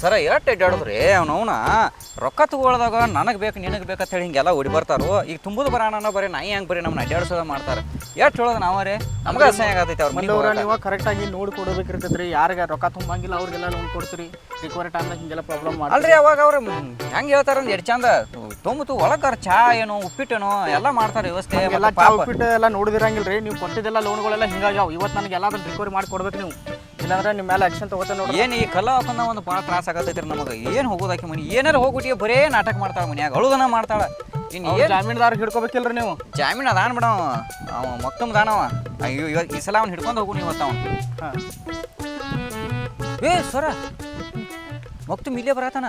ಸರ ಎಷ್ಟು ಅಡ್ಡಾಡಿದ್ರಿ ಅವನವನ ರೊಕ್ಕ ತಗೊಳ್ದಾಗ ನನಗೆ ಬೇಕು ನಿನಗೆ ಬೇಕಂತ ಹೇಳಿ ಹಿಂಗೆಲ್ಲ ಓಡಿ ಬರ್ತಾರೋ. ಈಗ ತುಂಬುದು ಬರೋಣ ಬರೀ ನಾಯಿ ಹೆಂಗೆ ಬರೀ ನಮ್ಮನ್ನ ಅಡ್ಡಾಡ್ಸೋದ ಮಾಡ್ತಾರೆ. ಎಷ್ಟು ಹೇಳೋದು ನಾವರೇ? ನಮ್ಗೆ ಅಸಹ್ಯ ಆಗತೈತೆ ಅವ್ರ ನೀವು ಕರೆಕ್ಟಾಗಿ ನೋಡಿ ಕೊಡಬೇಕಿರ್ತೈತ್ರಿ ಯಾರಿಗೆ ರೊಕ್ಕ ತುಂಬಂಗಿಲ್ಲ ಅವ್ರಿಗೆಲ್ಲ ಲೋನ್ ಕೊಡ್ತೀರಿ. ರಿಕವರಿ ಟೈಮ್ದಾಗ ಹಿಂಗೆಲ್ಲ ಪ್ರಾಬ್ಲಮ್ ಮಾಡಿ ಅಲ್ರಿ ಅವಾಗ ಅವ್ರು ಹೆಂಗೆ ಹೇಳ್ತಾರೆ ಅಂದ್ರೆ ಎಷ್ಟು ಚಂದ ತೊಂಬತ್ತು ಒಳಗಾರ ಚಾ ಏನೋ ಉಪ್ಪಿಟ್ಟೇನೋ ಎಲ್ಲ ಮಾಡ್ತಾರೆ ವ್ಯವಸ್ಥೆ ಎಲ್ಲ ಚಾ ಉಪ್ಪಿಟ್ಟು ಎಲ್ಲ ನೋಡಿದಿರಂಗಿಲ್ಲ ರೀ ನೀವು ಕೊಟ್ಟಿದ್ದೆಲ್ಲ ಲೋನ್ಗಳೆಲ್ಲ ಹಿಂಗಾಗ್ಯಾವ. ಇವತ್ತು ನನಗೆ ಎಲ್ಲಾದ್ರೂ ರಿಕವರಿ ಮಾಡಿ ಕೊಡ್ಬೇಕು ನೀವು. ಇಲ್ಲಾಂದ್ರೆ ನಿಮ್ಮ ಮೇಲೆ ಆಕ್ಷನ್ ತಗೋತೇನೆ ನೋಡಿ ಏನು ಈ ಕಲ್ಲ ಹಾಕೊಂಡ ಒಂದು ಭಾಳ ತ್ರಾಸ ಆಗತೈತ್ರಿ ನಮಗೆ. ಏನು ಹೋಗೋದಾಕಿ ಮನಿ? ಏನಾರ ಹೋಗ್ಬಿಟ್ಟಿ ಬರೇ ನಾಟಕ ಮಾಡ್ತಾಳೆ ಮನ್ಯಾಗ ಅಳುದನ ಮಾಡ್ತಾಳೆ. ಇನ್ನು ಅವ್ರ ಏನು? ಜಾಮೀನ್ದಾರ ಹಿಡ್ಕೋಬೇಕಿಲ್ರಿ ನೀವು? ಜಾಮೀನ್ ಅದಾನ ಬಿಡವ ಅವ. ಅವ ಮತ್ತೊಮ್ ದಾನವ ಅಯ್ಯೋ ಇವ- ಈ ಸಲ ಅವ್ನು ಹಿಡ್ಕೊಂಡು ಹೋಗು ನೀವು ಅವನು. ಹಾಂ. ಏ ಸರ. ಮಕ್ತು ಇಲ್ಲೇ ಬರತಾನ?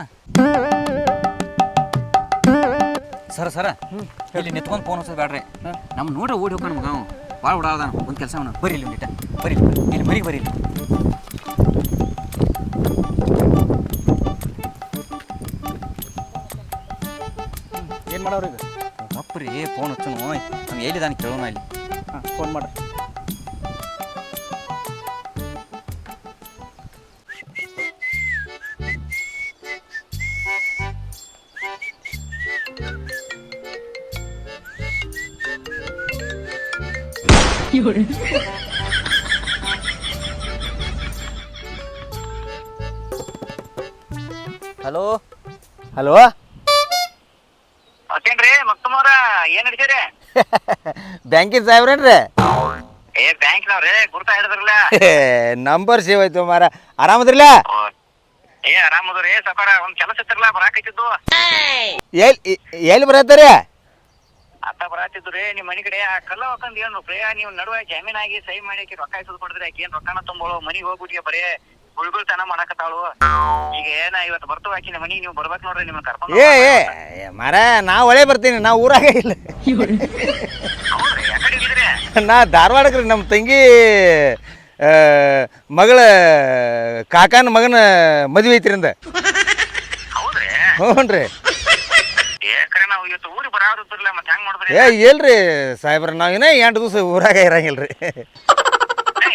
ಸರ ಸರ. ಇಲ್ಲಿ ನಿಂತ್ಕೊಂಡು ಫೋನ್ ಹಚ್ಚೋದು ಬೇಡ್ರಿ ನಮ್ಮ ನೋಡ್ರಿ ಓಡಿ ಹೋಗೋಣ ಮಗ ಅವ. ಭಾಳ ಓಡಾಡ್ದಾನ. ಒಂದು ಕೆಲಸ ಅವನು. ಬರೀಲಿ ಒಂದಿಟ ಬರೀ ಇಲ್ಲಿ ಮನೆಗೆ ಬರೀ ಮಪ್ಪರಿ ಫೋನ್ ಹಚ್ಚನು. ಅವ್ನು ಎಲ್ಲಿದ್ದಾನೆ ಕೇಳೋಣ ಇಲ್ಲಿ. ಹಾಂ ಫೋನ್ ಮಾಡ್ರಿ ಹಲೋ? ಹಲೋ? ಮಕ್ತಮವ್ರ ಏನ್ ನಡ್ಸೀರಿ ಬ್ಯಾಂಕಿನ ಸಾಹೇಬ್ರೇನ್ರಿ? ಏ ಬ್ಯಾಂಕ್ನವ್ರಿ ಗುರ್ತಾ ಹಿಡಿದ್ರಲ್ಲ ನಂಬರ್ ಸೇವ್ ಆಯ್ತು ಮಾರ. ಆರಾಮದ್ರಲ್ಲ ಏ ಆರಾಮದ್ರಿ ಸಕಾರ ಒಂದ್ ಕೆಲಸ ಇತ್ತಿರಲ್ಲ ಬರಾಕತ್ತಿದ್ದು. ಎಲ್ ಎಲ್ಲಿ ಬರತ್ತಾರೆ ಅತ್ತ ಬರಾತಿದ್ರಿ ನಿಮ್ ಮನಿ ಕಡೆ ಆ ಕಲ್ಲ ಹಾಕೊಂಡ್ ಏನು ಪ್ರಿಯ ನೀವು ನಡುವೆ ಜಾಮೀನ್ ಆಗಿ ಸಹಿ ಮಾಡಿ ರೊಕ್ಕ ಇಸದ್ ಕೊಡಿದ್ರಿ ಆಕಿ ಏನ್ ರೊಕ್ಕನ ತುಂಬೋಳು ಮನಿಗ್ ಹೋಗ್ಬಿಟ್ಟಿಗೆ ಬರೇ. ಗುಳ್ಗುಳ್ತನ ಮಾಡಕತ್ತಾಳು. ಈಗ ಏನ ಇವತ್ತು ಬರ್ತು ಮನಿಗ್ ನೀವು ಬರ್ಬೇಕ್ ನೋಡ್ರಿ ನಿಮ್ಮನ್ನ ಕರ್ಕೊಂಡು ಏ ಏ ಮಾರ ನಾ ಒಳೆ ಬರ್ತೀನಿ ನಾ ಊರಾಗ ಇಲ್ಲ. ಹೌದ್ರಿ ಯಾಕಡೆ ಹೋಗಿದ್ರಿ? ನಾ ಧಾರವಾಡಕ್ಕೆ ರೀ ನಮ್ಮ ತಂಗಿ ಆ, ಮಗಳ ಕಾಕನ ಮಗನ ಮದುವೆ ಐತ್ರಿ ಅಂದ. ಹೌದ್ರಿ? ಹ್ಞೂ ರೀ ಏ ಕರೆ ನಾವು ಇವತ್ತು ಊರಿಗೆ ಮತ್ತೆ ಹೆಂಗ್ ಮಾಡಿದ್ರಿ? ಏ ಎಲ್ರಿ ಸಾಹೇಬ್ರ ನಾವು ಇನ್ನೂ ಎಂಟು ದಿವಸ ಊರಾಗ ಇರಂಗಿಲ್ಲ ರೀ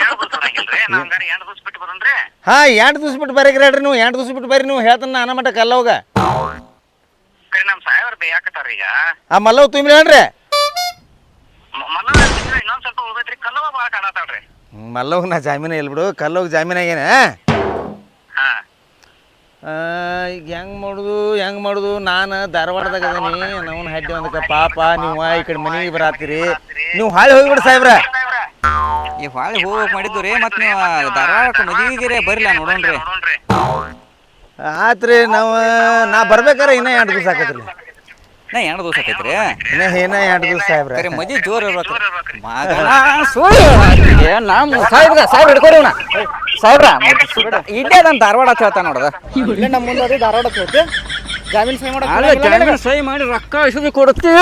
ಎರಡು ದಿವಸ ಹಂಗಾರೆ ಹಾಂ ಎಂಟು ದಿವಸ ಬಿಟ್ಟು ಬರೀ ಹೇಳ್ರಿ ನೀವು ಎಂಟು ದಿವಸ ಬಿಟ್ಟು ಬರೀ ನೀವು ಹೇಳ್ತಾನ ನಾನು ಮಟ್ಟ ಕಲ್ಲೋಗ ಕರೆ ನಮ್ ಸಾಹೇಬ್ರ ಬೇಯಾಕತ್ತಾರ ಈಗ. ಆ ಮಲ್ಲವ್ ತುಂಬಿಲ್ಲ ಹೇಳ್ರಿ ಮಲ್ಲ ಇನ್ನೊಂದ್ ಸ್ವಲ್ಪ ಉಳ್ದೈತ್ರಿ ಕಲ್ಲವ ಭಾಳ ಕಾಣತಾಳ್ರಿ ಮಲ್ಲವ್ ನಾ ಜಾಮೀನ ಇಲ್ಲ ಬಿಡು ಕಲ್ಲೋಗ ಜಾಮೀನ್ ಆಗೇನ ಈಗ ಹೆಂಗ್ ಮಾಡುದು ಹೆಂಗ್ ಮಾಡುದು? ನಾನು ಧಾರವಾಡದಾಗ ಅದೀನಿ. ನಾವು ಹಡ್ಡಿ ಒಂದಕ್ಕ ಪಾಪ ನೀವು ಈ ಕಡೆ ಮನೆಗೆ ಬರಾತೀರಿ. ನೀವು ಹಾಳಿ ಹೋಗ್ಬಿಡಿ ಸಾಹೇಬ್ರ. ಈ ಹಾಳಿ ಹೋಗಕ್ ಮಾಡಿದ್ದು ರೀ ಮತ್ತೆ ನೀವು ಧಾರವಾಡಕ್ಕೆ ಮದುವೆಗೆ ಬರಲ್ಲ ನೋಡೋಣ್ರಿ ನೋಡೋಣ್ರಿ. ಆತ್ರಿ ನಾವು ನಾ ಬರ್ಬೇಕಾರೆ ಇನ್ನೂ ಎರಡು ದಿವಸ ಆಕತ್ರಿ. ನಾ ಎರಡು ದಿವಸ ಆಕೈತ್ರಿ. ಇನ್ನ ಏನ ಎಂಟು ದಿವಸ ಸಾಹೇಬ್ರ. ಕರೆ ಮದಿ ಜೋರ್ ಇರ್ಬೇಕು ಜೋರ್ ಇರ್ಬೇಕ್ರಿ. ಮಗನ ಸುಳ್ಳು ಏ, ನಮ್ಮ ಸಾಹೇಬ್ರ ಸಾಹೇಬ್ ಹಿಡ್ಕೊರಿ ಇವ್ನ. ಸಾಹೇಬ್ರ ಇಲ್ಲೇ ನಾನು ಧಾರವಾಡ ಅಂತ ಹೇಳ್ತಾನ ನೋಡದ. ಇಲ್ಲೇ ನಮ್ಮ ಮುಂದೆ ಧಾರವಾಡ ಜಾಮೀನ್ ಸಹಿ ಅಲ್ಲ ಜಾಮೀನ್ ಸಹಿ ಮಾಡಿ ರೊಕ್ಕ ಇಸಿದು ಕೊಡ್ತೀಯ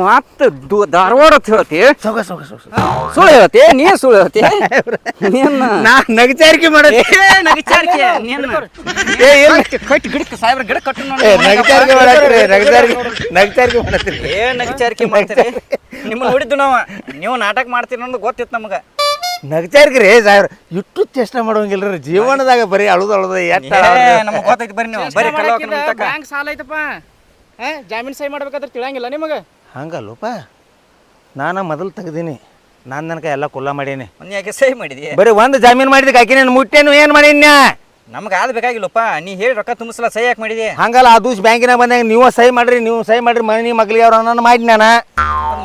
ಮತ್ತೆ ದು- ಧಾರವಾಡ ಅಂತ ಹೇಳ್ತಿ? ಸೊಗ ಸೊಗ ಸೊಗ. ಸುಳ್ಳು ಹೇಳ್ತಿ? ನೀ ಸುಳ್ಳು ಹೇಳ್ತಿ? ನೀನ್ ನಾ ನಗಚಾರಿಕೆ ಮಾಡತ್ತೆ ಏ, ನಗಿಚಾರಿಕೆ, ನೀನ್ ಏ ಇಲ್ಲ. ಕಟ್ಟಿ ಗಿಡಕ್ಕೆ ಸಾಹೇಬ್ರ ಗಿಡ ಕಟ್ಟು ಏ ನಗಚಾರಿಕೆ ಮಾಡತ್ರಿ ನಗಚಾರಿಕೆ ನಗಚಾರಿಕೆ ಮಾಡತ್ರಿ ಏ ನಗಚಾರಿಕೆ ಮಾಡ್ತೀರಿ. ನಿಮ್ಮ ನೋಡಿದ್ದು ನಾವ. ನೀವು ನಾಟಕ ಮಾಡ್ತೀರಿ ಅನ್ನೋದು ಗೊತ್ತಿತ್ತು ನಮ್ಗೆ. ನಗಚಾರಿಕೆ ರೀ ಸಾಹೇಬ್ರ. ಇಟ್ಟು ಚೇಷ್ಟ ಮಾಡೋಂಗಿಲ್ರಿ ಜೀವನದಾಗ ಬರೀ ಅಳುದು ಅಳುದು ಎಟ್ಟ ನಮಗೆ ಗೊತ್ತೈತಿ ಬರ್ರಿ ನೀವು. ಬರೀ. ಬ್ಯಾಂಕ್ ಸಾಲ ಐತಪ್ಪ. ಹಾ ಜಾಮೀನ್ ಸೈ ಮಾಡ್ಬೇಕಾದ್ರೆ ತಿಳಂಗಿಲ್ಲ ನಿಮಗೆ? ಹಂಗಲ್ಲಪ್ಪ. ನಾನು ಮೊದಲು ತೆಗ್ದೀನಿ. ನಾನು ನನಗೆ ಎಲ್ಲ ಕುಲ್ಲ ಮಾಡೀನಿ. ಸೈ ಯಾಕೆ ಸಹಿ ಮಾಡಿದಿ? ಬರೀ ಒಂದು ಜಾಮೀನು ಮಾಡಿದಕ್ಕೆ ಆಕಿನ ನಾನು ಮುಟ್ಟೇನು? ಏನು ಮಾಡೀನಿ ನಮ್ಗೆ ಆದ್ ಬೇಕಾಗಿಲ್ಲಪ್ಪ. ನೀ ಹೇಳಿ ರೊಕ್ಕ ತುಂಬಿಸಲ ಸಹಿ ಯಾಕೆ ಮಾಡಿದೆ? ಹಂಗಲ್ಲ ಆ ದೂಸ್ ಬ್ಯಾಂಕಿನಾಗ ಬಂದಾಗ ನೀವು ಸಹಿ ಮಾಡ್ರಿ ನೀವು ಸಹಿ ಮಾಡ್ರಿ ಮನೆ ಮಕ್ಳಿಗೆ ಅವ್ರ ನಾನು ಮಾಡಿ ನಾನು.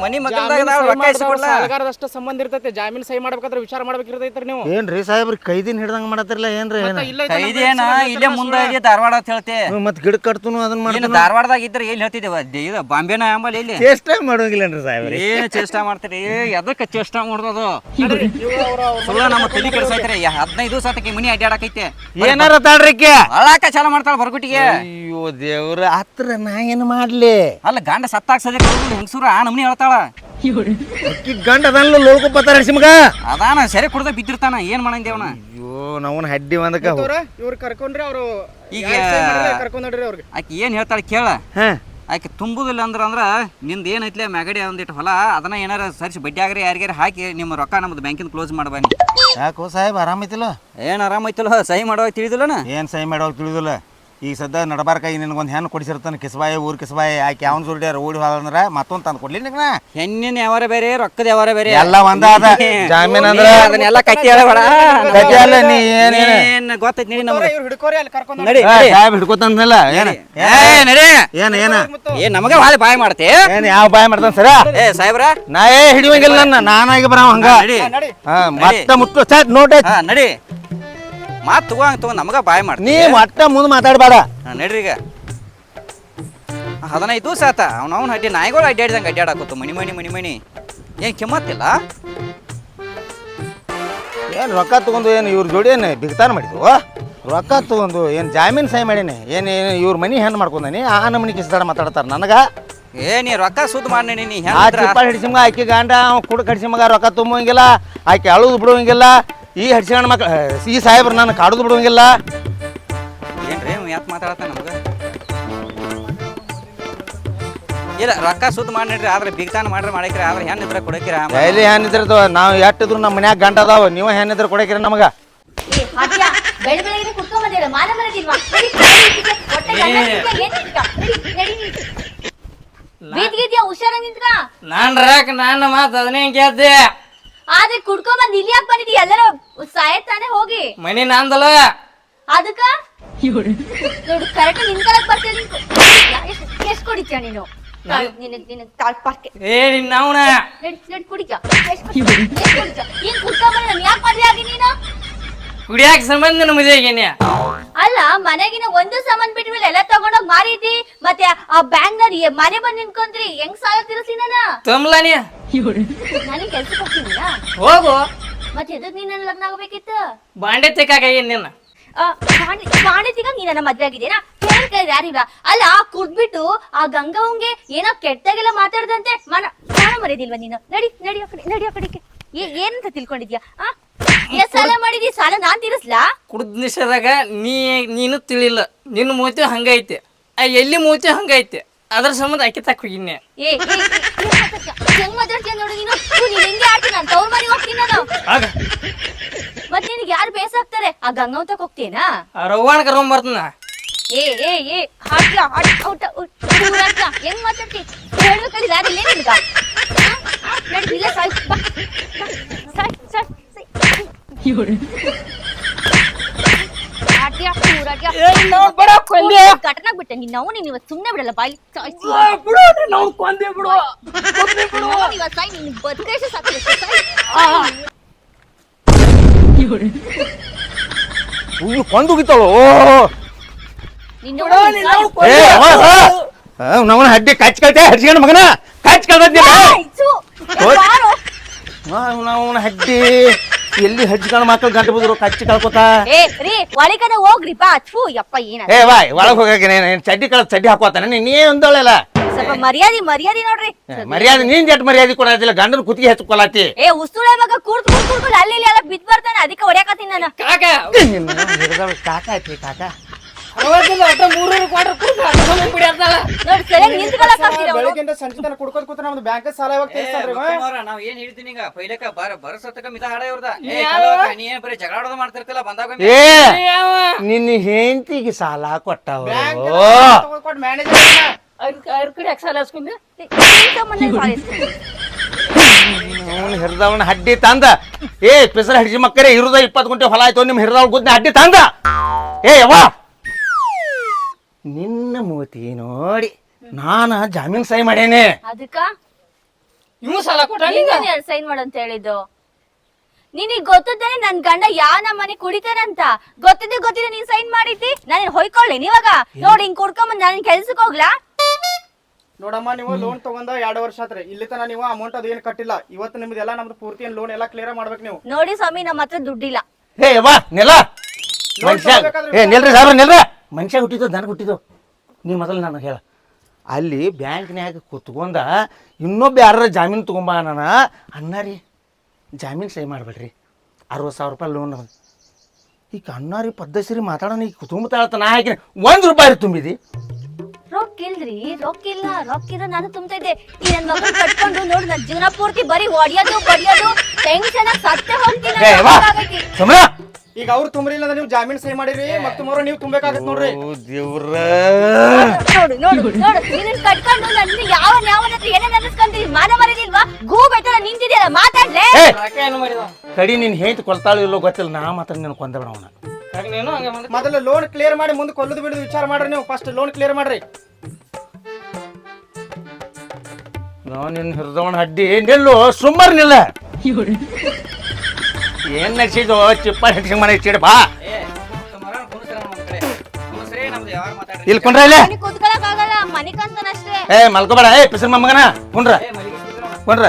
ಮನಿ ಮಕ್ಕಳದಾಗ ನಾವು ರೊಕ್ಕ ಇಸ್ಕೊಡ್ಲ? ಸಾಲಗಾರದಷ್ಟ ಸಂಬಂಧ ಇರ್ತೈತೆ. ಜಾಮೀನ್ ಸಹಿ ಮಾಡ್ಬೇಕಾದ್ರೆ ವಿಚಾರ ಮಾಡ್ಬೇಕಿರ್ತೈತ್ರಿ ನೀವು. ಏನ್ರಿ ಸಾಹೇಬ್ರಿ ಕೈದಿನ ಹಿಡ್ದಂಗ ಮಾಡತ್ತಿರಲ್ಲ ಏನ್ರಿ? ಏನು ಇಲ್ಲ ಐತಲ್ಲ ಇದೇನ ಇಲ್ಲೇ ಮುಂದೆ ಇದೆ ಧಾರವಾಡ ಅಂತ ಹೇಳ್ತೆ. ಮತ್ತೆ ಗಿಡ ಕಟ್ತನು ಅದನ್ನ ಮಾಡಿ ಮಾಡ್ತೀನಿ. ಧಾರವಾಡದಾಗ ಇದ್ರೆ ಎಲ್ಲಿ ಹೇಳ್ತಿದ್ದೇವ ಇದು ಬಾಂಬೆನ ಆಂಬಲ್ ಇಲ್ಲಿ ಚೇಷ್ಟ ಮಾಡೋಂಗಿಲ್ಲನ್ರಿ ಸಾಹೇಬ್ರಿ? ಏನು ಚೇಷ್ಟ ಮಾಡ್ತೀರಿ? ಎದಕ್ಕೆ ಚೇಷ್ಟ ಮಾಡೋದು ಸುಳ್ಳ ನಮ್ಮ ತಲೆ ಕೆಡಿಸೈತ್ರಿ ಹದಿನೈದು ದಿವಸ ಆತಕ್ಕೆ ಮನಿ ಅಡ್ಡಾಡಕೈತೆ ಏನಾರ ತಾಳ್ರಿಕೆ ಅಳಾಕ ಚಾಲ ಮಾಡ್ತಾಳ ಬರ್ಗುಟ್ಟಿಗೆ ಅಯ್ಯೋ ದೇವ್ರ ಹತ್ರ ನಾ ಏನು ಮಾಡ್ಲಿ? ಅಲ್ಲ ಗಂಡ ಸತ್ತಾಗ ಸದ್ಯ ಹೆಂಗಸೂರ ಆ ನಮ್ನಿ ಹೇಳ್ತಾಳ. ಅಕ್ಕಿ ಗಂಡ ಅದನ್ನ ಲೋಳ್ಕೊಪ್ಪತ್ತಾರ ಮಗ ಅದಾನ ಸರಿ ಕುಡ್ದ ಬಿದ್ದಿರ್ತಾನ ಏನ್ ಮಾಡಂದೇವನ ಅಯ್ಯೋ ನಾವನ್ ಹಡ್ಡಿ ಒಂದಕ್ಕ ಇವ್ರು ಕರ್ಕೊಂಡ್ರಿ ಅವರು ಈಗ ಕರ್ಕೊಂಡ್ರಿ ಅವ್ರಿಗೆ. ಆಕಿ ಏನ್ ಹೇಳ್ತಾಳ ಕೇಳ. ಹಾ. ಆಕೆ ತುಂಬುದಿಲ್ಲ ಅಂದ್ರೆ ಅಂದ್ರೆ ನಿಂದ ಏನೈತ್ಲೆ ಮ್ಯಾಗಡಿ ಒಂದಿಟ್ಟು ಹೊಲ ಅದನ್ನ ಏನಾರ ಸರಿಸಿ ಬಡ್ಡಿ ಆಗ್ರಿ ಯಾರಿಗಾರ ಹಾಕಿ ನಿಮ್ಮ ರೊಕ್ಕ ನಮ್ದು ಬ್ಯಾಂಕಿಂದ ಕ್ಲೋಸ್ ಮಾಡಬನ್ನಿ. ಯಾಕೋ ಸಾಹೇಬ್ ಆರಾಮೈತಿಲ್ಲ ಏನ್ ಆರಾಮೈತಲ್ಲ ಸಹಿ ಮಾಡೋವಾಗ ತಿಳಿದಿಲ್ಲನ? ಏನ್ ಸಹಿ ಮಾಡೋವಾಗ ತಿಳಿದಿಲ್ಲ? ಈಗ ಸದ್ಯ ನಡಬಾರ್ಕಾಗಿ ನಿನಗೊಂದು ಹೆಣ್ಣು ಕೊಡಿಸಿರ್ತಾನೆ ಕಿಸಬಾಯಿ ಊರು ಕಿಸಬಾಯಿ ಆಕೆ ಅವ್ನ ಜೋಡಿಯಾರ ಓಡಿ ಹೋದಂದ್ರೆ ಮತ್ತೊಂದು ತಂದು ಕೊಡ್ಲಿ ನಿನಗೆ ಹೆಣ್ಣಿನ ಯಾವಾರ ಬೇರೆ ರೊಕ್ಕದ ಯಾವಾರ ಬೇರೆ? ಎಲ್ಲ ಒಂದ ಅದ ಜಾಮೀನ್ ಅಂದ್ರೆ ಅದನ್ನೆಲ್ಲ ಕಟ್ಟಿ ಹೇಳಬೇಡ. ಕಟ್ಟಿ ಅಲ್ಲ, ನೀ ಏನ್ ಏನ್? ಏನ್? ಗೊತ್ತೈತಿ ನಡಿ ನಮ್ಗೆ? ಇವ್ರು ಹಿಡ್ಕೋರಿ ಅಲ್ಲಿ ಕರ್ಕೊಂಡು ನಡಿ ಸಾಹೇಬ್ ಹಿಡ್ಕೊತಂದ್ನಲ್ಲ ಏನ? ಏ ನಡಿ. ಏನ ಏನ? ಏ ನಮಗೆ ಭಾಳ ಬಾಯ್ ಮಾಡ್ತಿ? ಏನ್ ಯಾವ ಬಾಯ್ ಮಾಡ್ತಾನ ಸರ? ಏ ಸಾಹೇಬ್ರ. ನಾ ಏ ಹಿಡಿವಂಗಿಲ್ಲ ನನ್ನ ನಾನಾಗಿ ಬರಾವ ಹಂಗ. ನಡಿ. ನಡಿ ಹಾ ಮತ್ತ ಮುಟ್ಟು ಸರ್ ನೋಡ್ರಿ ನಡಿ. ಮಾತ್ ತಗೋ ಹಂಗೆ ತಗೋ ನಮಗ ಬಾಯ್ ಮಾಡ್ತೀನಿ ನೀ ಒಟ್ಟ ಮುಂದೆ ಮಾತಾಡಬೇಡ. ನಡ್ರಿ ಈಗ. ಹದಿನೈದು ಸಾತ ಆತ. ಅವ್ನ ಅವ್ನ ಅಡ್ಡಿ ನಾಯಿಗಳು ಅಡ್ಡಾಡ್ದಂಗೆ ಅಡ್ಡಾಡಕತ್ತು ಮಣಿ ಮಣಿ ಮಣಿ ಮಣಿ. ಏನ್ ಕಿಮ್ಮತ್ತಿಲ್ಲ ಏನು ರೊಕ್ಕ ತಗೊಂಡು ಏನು ಇವ್ರ ಜೋಡಿ ಏನು ಬಿಗ್ತಾನ ಮಾಡಿದ್ವು? ರೊಕ್ಕ ತಗೊಂಡು ಏನು ಜಾಮೀನು ಸಹಿ ಮಾಡೀನಿ? ಏನು ಏನು ಇವ್ರ ಮನಿ ಹೆಣ್ಣು ಮಾಡ್ಕೊಂಡನಿ? ಆ ನಮನಿ ಕಿಸ್ದಾರ ಮಾತಾಡ್ತಾರೆ ನನಗೆ? ಏ ನೀ ರೊಕ್ಕ ಸುದ್ದ ಮಾಡಿ ನೀ ಆ ಹಿಡಿಸಿಮ್ಗ ಆಕೆ ಗಂಡ ಕುಡ್ ಕಡಿಸಿಮಗ ರೊಕ್ಕ ತುಂಬಂಗಿಲ್ಲ ಆಕೆ ಅಳುದು ಬಿಡುವಂಗಿಲ್ಲ. ಈ ಹಡ್ಸಿಗಣ್ಣ ಮಕ್ಳು ಸಿ ಸಾಹೇಬ್ರು ನಾನು ಕಾಡುದು ಬಿಡುವಂಗಿಲ್ಲ. ಏನ್ರಿ ಯಾಕೆ ಮಾತಾಡತ್ತ ನಮ್ಗೆ? ಇಲ್ಲ ರೊಕ್ಕ ಸುದ್ದ ಮಾಡಿರಿ ಆದ್ರೆ ಬಿಗ್ತಾನ ಮಾಡ್ರಿ ಮಾಡಕ್ರಿ ಆದ್ರೆ ಹೆಣ್ಣು ಇದ್ರೆ ಕೊಡಕಿರ ಡೈಲಿ ಹೆಣ್ಣಿದ್ರ ನಾವು ಎಟ್ಟಿದ್ರು ನಮ್ಮ ಮನ್ಯಾಗ ಗಂಟ ಅದಾವ ನೀವು ಹೆಣ್ಣಿದ್ರೆ ಕೊಡಕಿರ ನಮಗ? ನೀನು. ನಾನ್ ರಾಕ್ ನನ್ನ ಮಾತು ಅದನ್ನೇ ಕೇಳ್ದೆ. ಆದ್ರೆ ಕುಡ್ಕೊಂಡ್ ಬಂದ್ ಇಲ್ಲಿ ಯಾಕೆ ಬಂದಿದ್ದಿ ಎಲ್ಲರೂ ಸಾಯತಾನೆ ಹೋಗಿ. ಮನೆ ನಂದಲ್ಲ ಅದಕ್ಕ? ನೋಡು ಕರೆಕ್ಟ್ ನಿನ್ಕಲಕ್ ಬರ್ತೀನಿ ಎಷ್ಟ್ ಕುಡಿತ್ಯಾ ನೀನು? ನಿನಗ್ ನಿನಗ್ ತಾಳ್ ಪಾರ್ಕೆ. ಏ ನಿನ್ನ ಅವನ. ಕುಡಿಕ ಎಷ್ಟ್ ಕುಡಿತ್ಯಾ? ಏನ್ ಕುಡ್ಕೊಂಡ್ ಬಂದ ಯಾಕೆ ಮದ್ವೆ ಆಗಿ ನೀನು? ಕುಡಿಯಾಕ ಸಂಬಂಧ ನನ್ನ ಮದುವೆ ಆಗೇನಿ ಅಲ್ಲ ಮನೆಗಿನ ಒಂದು ಸಾಮಾನ್ ಬಿಟ್ಮೇಲೆ ಎಲ್ಲ ತಗೊಂಡೋಗ್ ಮಾರಿದ್ದಿ? ಮತ್ತೆ ಆ ಬ್ಯಾಂಕ್ ಮನೆ ಬಂದ್ ನಿಂತ್ಕೊಂಡ್ರಿ ಹೆಂಗ್ ಸಾಲ ತೀರಿಸಿ ನಾನ ತುಂಬಲ ನೀ? ನಾನು ಕೆಲ್ಸಕ್ಕೆ ಹೋಗ್ತೀನಿಲ್ಲ. ಹೋಗು. ಮತ್ತೆ ಎದಕ್ ನೀನ್ ನನ್ ಲಗ್ನ ಆಗ್ಬೇಕಿತ್ತು? ಬಾಂಡೆ ತೆಕ್ಕಾಗೇನ್ ನಿನ್ನ? ಬಾಣಿತಿಗ ನೀ ನನ್ನ ಮದ್ವೆ ಆಗಿದ್ದೇನಾ ಕೇಳ್ತಾ ಯಾರಿಲ್ಲ. ಅಲ್ಲ ಕುಡ್ಬಿಟ್ಟು ಆ ಗಂಗವಂಗೆ ಏನೋ ಕೆಟ್ಟದಾಗೆಲ್ಲ ಮಾತಾಡ್ದಂತೆ ಮನ ಮಾನ ಮರ್ಯಾದಿಲ್ವಾ ನೀನು? ನಡಿ ನಡಿ ಆ ಕಡೆ ನಡಿ ಆ ಕಡೆಗೆ. ಏ- ಏನಂತ ತಿಳ್ಕೊಂಡಿದ್ಯಾ? ಆ? ಎಷ್ಟ್ ಸಾಲ ಮಾಡಿದಿ ಸಾಲ ನಾನ್ ತೀರಿಸ್ಲಾ ಕುಡ್ದ ನಿಷೇಧಾಗ ನೀ ನೀನು ತಿಳಿಲ್ಲ ನಿನ್ನ ಮೂತಿ ಹಂಗೈತೆ ಆ ಎಲ್ಲಿ ಮೂತಿ ಹಂಗೈತೆ ಅದ್ರ ಸಂಬಂಧ ಅಕ್ಕಿ ತಕ್ಕ ಹೋಗಿನ್ನೆ ಏ ಏ, ಏ? ಹೆಂಗ್ ಮಾತಾಡ್ತೀಯ ನೋಡು ನೀನು ಥು, ನೀನ್ ಹೆಂಗೆ ಆಡ್ತೀನಿ ನಾನು ತವ್ರ ಮನೆಗೆ ಹೋಗ್ತೀನಿ ನಾನು ಆಗ ಮತ್ ನಿನಗೆ ಯಾರು ಬೇಸಾಗ್ತಾರೆ ಆ ಗಂಗವ್ ತಕ್ಕ ಹೋಗ್ತೀನಾ ಆ ಕರ್ಕೊಂಡ್ ಬರ್ತನ ಏ ಏ ಏ ಹಾಡ್ಲ ಹಾಡ್ ಔಟ ಊರಾಡ್ಲ ಹೆಂಗ್ ಮಾತಾಡ್ತಿ ಹೇಳ್ಬೇಕಲ್ಲಿ ಯಾರಿಲ್ಲ ನಿನ್ಗ ನಡಿ ಇಲ್ಲ ಸಾಯ್ ಬಾ ಘಟನಾಗ್ ಬಿಟ್ಟೆ ನೀನ್ ನಾವು ನೀನ್ ಇವತ್ತು ಸುಮ್ನೆ ಬಿಡಲ್ಲ ಬಾಯಿ ನಾವು ಕೊಂದೆ ಬಿಡು ಇವತ್ತು ಸಾಯ್ ನಿನ್ ಬದುಕೇಶ ಸಾಕು ಸಾಯ್ ಕೊಂದು ಹೋಗಿತ್ತಾಳು ಓ ನಿನ್ನ ಏ ನವನ ಹಡ್ಡಿ ಕಚ್ ಕಳ್ತೆ ಹಡ್ಸ್ಕೊಂಡು ಮಗನ ಕಚ್ ಕಳ್ದ ನಾವು ಹಡ್ಡಿ ಎಲ್ಲಿ ಹಡ್ಸಿಗಣ ಮಕ್ಕಳು ಗಂಟು ಬಿದ್ರು ಕಚ್ಚಿ ಕಳ್ಕೊತಾ? ಏ ರೀ ಒಳಗಡೆ ಹೋಗ್ರಿ ಬಾ ಥೂ ಯಪ್ಪ ಏನ? ಏ ಬಾಯ್ ಒಳಗ್ ಹೋಗಕ್ಕೆ ನೀನ್ ಚಡ್ಡಿ ಕಳ ಚಡ್ಡಿ ಹಾಕೋತಾನೆ. ನೀ ಒಂದೊಳೆಲ್ಲ ಸ್ವಲ್ಪ ಮರ್ಯಾದೆ ಮರ್ಯಾದೆ ನೋಡ್ರಿ. ಮರ್ಯಾದೆ ನೀನ್ ಜಟ್ ಮರ್ಯಾದೆ ಕೊಡೋದಿಲ್ಲ ಗಂಡನ ಕುತ್ತಿಗೆ ಹೆಚ್ಚು ಏ ಉಸ್ತುಳೆ ಮಗ ಕೂರ್ತ್ ಕೂರ್ತ್ ಕೂರ್ತ್ ಅಲ್ಲಿ ಇಲ್ಲಿ ಎಲ್ಲ ಬಿದ್ ಬರ್ತಾನೆ ಅದಕ್ಕೆ ಹೊಡ್ಯಾಕತ್ತೀನಿ ನಾನು. ಕಾಕ. ಕಾಕ ಐತಿ ಕಾಕ. ಅರವತ್ತಿಲ್ಲ ಒಟ್ಟ ಮೂರೂರು ಕ್ವಾರ್ಟರ್ ಕೂತ ಅದ್ರ ಬಿಡಿ ಅಂತಲ್ಲ ನೋಡಿ ಸರಿಯಾಗಿ ನಿಂತ್ಕೊಳಕ್ ಆಗ್ತಿಲ್ಲ ಅವ್ನು. ಬೆಳಗ್ಗೆಯಿಂದ ಸಂಜೆ ತನಕ ಕುಡ್ಕೋದ್ ಕೂತ್ರೆ ನಮ್ದು ಬ್ಯಾಂಕ್ ಸಾಲ ಯಾವಾಗ ತೀರ್ಸ್ತಾನ್ರಿ ಇವ? ನಾವ್ ಏನ್ ಹೇಳ್ತೀನಿ ಈಗ? ಪೈಲಕ ಬರ ಬರಸತ್ತಕ ಮಿತ ಹಾಡ ಇವ್ರದ. ಏ? ಕಲವಕ್ಕ, ನೀ ಏನ್ ಬರೀ ಜಗಳಾಡೋದು ಮಾಡ್ತಿರ್ತಿಲ್ಲ ಬಂದಾಗ ಏ ಯಾವ? ನಿನ್ನ ಹೆಂಡತಿಗೆ ಸಾಲ ಕೊಟ್ಟವ ಬ್ಯಾಂಕ್. ಅವ್ರ ಕಡೆ ಸಾಲ ಹಾಸ್ಕೊಂಡೆ. ಅವನು ಹಿರ್ದವನ ಹಡ್ಡಿ ತಂದ. ಏ ಪಿಸರ ಹಡ್ಸಿ ಮಕ್ಕರೇ ಇರುದ ಇಪ್ಪತ್ತು ಗುಂಟೆ ಹೊಲ ಆಯ್ತು ನಿಮ್ಮ ಹಿರ್ದವ್ ಗುದ್ನ ಹಡ್ಡಿ ತಂದ. ಏ ಯವ್ವ. ನಿನ್ನ ಮೂತಿ ನೋಡಿ ನಾನ ಜಾಮೀನ್ ಸೈನ್ ಮಾಡೇನೆ. ಅದಕ್ಕ ಇವ್ ಸಾಲ ಸೈನ್ ಮಾಡಂತ ಹೇಳಿದ್ದು? ನಿನಗ್ ಗೊತ್ತದೇ ನನ್ ಗಂಡ ಯಾವ ನಮ್ಮ ಮನೆ ಕುಡಿತಾನಂತ? ಗೊತ್ತಿದ್ದೆ ಗೊತ್ತಿದೆ ನೀನ್ ಸೈನ್ ಮಾಡಿದ್ದಿ? ನಾನು ಹೊಯ್ಕೊಳ್ಳಿ ನೀವಾಗ? ನೋಡಿ ಹಿಂಗ್ ಕುಡ್ಕೊಂಬಂದ್ ನಾನು ಕೆಲ್ಸಕ್ಕೆ ಹೋಗ್ಲಾ? ನೋಡಮ್ಮ ನೀವು ಲೋನ್ ತಗೊಂಡ ಎರಡು ವರ್ಷ ಆದ್ರೆ ಇಲ್ಲಿ ತನ ನೀವು ಅಮೌಂಟ್ ಅದು ಏನು ಕಟ್ಟಿಲ್ಲ. ಇವತ್ತು ನಿಮ್ದೆಲ್ಲ ನಮ್ದು ಪೂರ್ತಿ ಲೋನ್ ಎಲ್ಲ ಕ್ಲಿಯರ್ ಮಾಡ್ಬೇಕು ನೀವು. ನೋಡಿ ಸ್ವಾಮಿ ನಮ್ಮ ಹತ್ರ ದುಡ್ಡಿಲ್ಲ. ಏ ವಾ ನಿಲ್ಲ ಏ ನಿಲ್ರಿ ಸಾರು ನಿಲ್ರ. ಮನುಷ್ಯ ಹುಟ್ಟಿದ್ದು ನನಗೆ ಹುಟ್ಟಿದ್ದು. ನೀ ಮೊದಲು ನಾನು ಹೇಳ. ಅಲ್ಲಿ ಬ್ಯಾಂಕ್ನ್ಯಾಗ ಕುತ್ಕೊಂಡ ಇನ್ನೊಬ್ಬ ಯಾರ ಜಾಮೀನು ತೊಗೊಂಬ ನಾನು ಅಣ್ಣ ರೀ, ಜಾಮೀನು ಸಹಿ ಮಾಡಬೇಡ್ರಿ. ಅರವತ್ತು ಸಾವಿರ ರೂಪಾಯಿ ಲೋನ್ ಈಗ ಅಣ್ಣಾರಿ ಪದ್ಧತಿ ಮಾತಾಡೋಣ ಈಗ ತುಂಬತಾಳತ್ತ ನಾ ಹಾಕಿನ ಒಂದು ರೂಪಾಯಿ ತುಂಬಿದಿ. ರೊಕ್ಕ ಇಲ್ರಿ ರೊಕ್ಕ ಇಲ್ಲ ರೊಕ್ಕ ಇದ್ರೆ ನಾನು ತುಂಬ್ತಾ ಇದ್ದೆ. ಈ ನನ್ ಮಗನ್ ಕಟ್ಕೊಂಡು ನೋಡು ನನ್ ಜೀವನ ಪೂರ್ತಿ ಬರೀ ಹೊಡಿಯೋದು ಬಡಿಯೋದು ಟೆನ್ಶನ್ ಸತ್ತೆ ಹೋಗ್ತೀನಿ ಏ ವಾ. ಈಗ ಅವ್ರು ತುಂಬ್ರಿಲ್ಲ ಅಂದ್ರೆ ನೀವು ಜಾಮೀನ್ ಸಹಿ ಮಾಡಿರಿ ಮತ್ತೆ ಮೊರ ನೀವು ತುಂಬಬೇಕಾಗತ್ತೆ ನೋಡ್ರಿ. ಓ ದೇವ್ರ. ನೋಡು ನೋಡು ನೋಡು ಕಟ್ಕೊಂಡು ನನ್ನ ಯಾವ ಯಾವ ಹತ್ರ ಏನೇನ್ ಅನ್ನಿಸ್ಕೊಂತೀವಿ ಮಾನ ಮರಿದಿಲ್ವಾ ಗೂ ಬೆಟ್ಟದ ನಿಂತಿದ್ಯಲ್ಲ ಮಾತಾಡ್ಲೆ. ಏ. ಯಾಕೆ ಏನು ಮಾಡಿದ? ಕಡಿ ನೀನ್ ಹೇಳ್ತಿ ಕೊಲ್ತಾಳು ಇಲ್ಲೋ ಗೊತ್ತಿಲ್ಲ ನಾ ಮಾತ್ರ ಕೊಂದ ನೀನು ಹಂಗೆ ಮಾಡಿ ಮೊದಲು ಲೋನ್ ಕ್ಲಿಯರ್ ಮಾಡಿ ಮುಂದೆ ಕೊಲ್ಲದು ಬಿಡೋದು ವಿಚಾರ ಮಾಡ್ರಿ ನೀವು. ಫಸ್ಟ್ ಲೋನ್ ಕ್ಲಿಯರ್ ಮಾಡ್ರಿ. ನಿನ್ನ ಹಿರಿದವನ ಹಡ್ಡಿ ನಿಲ್ಲು ಸುಮ್ಮರ್ ನಿಲ್ಲ. ಏನ್ ನಡ್ಸಿದ್ದು ಚಿಪ್ಪ ಹಿಡ್ಸಂಗ್ ಮನೆ ಇಚ್ಚಿಡ್ ಬಾ. ಇಲ್ಲಿ ಕುಂಡ್ರ ಇಲ್ಲೇ? ಏ ಮಲ್ಕೋಬೇಡ. ಏ ಪಿಸರ್ ಮಮ್ಮಗನ ಕುಂಡ್ರ. ಕುಂಡ್ರ.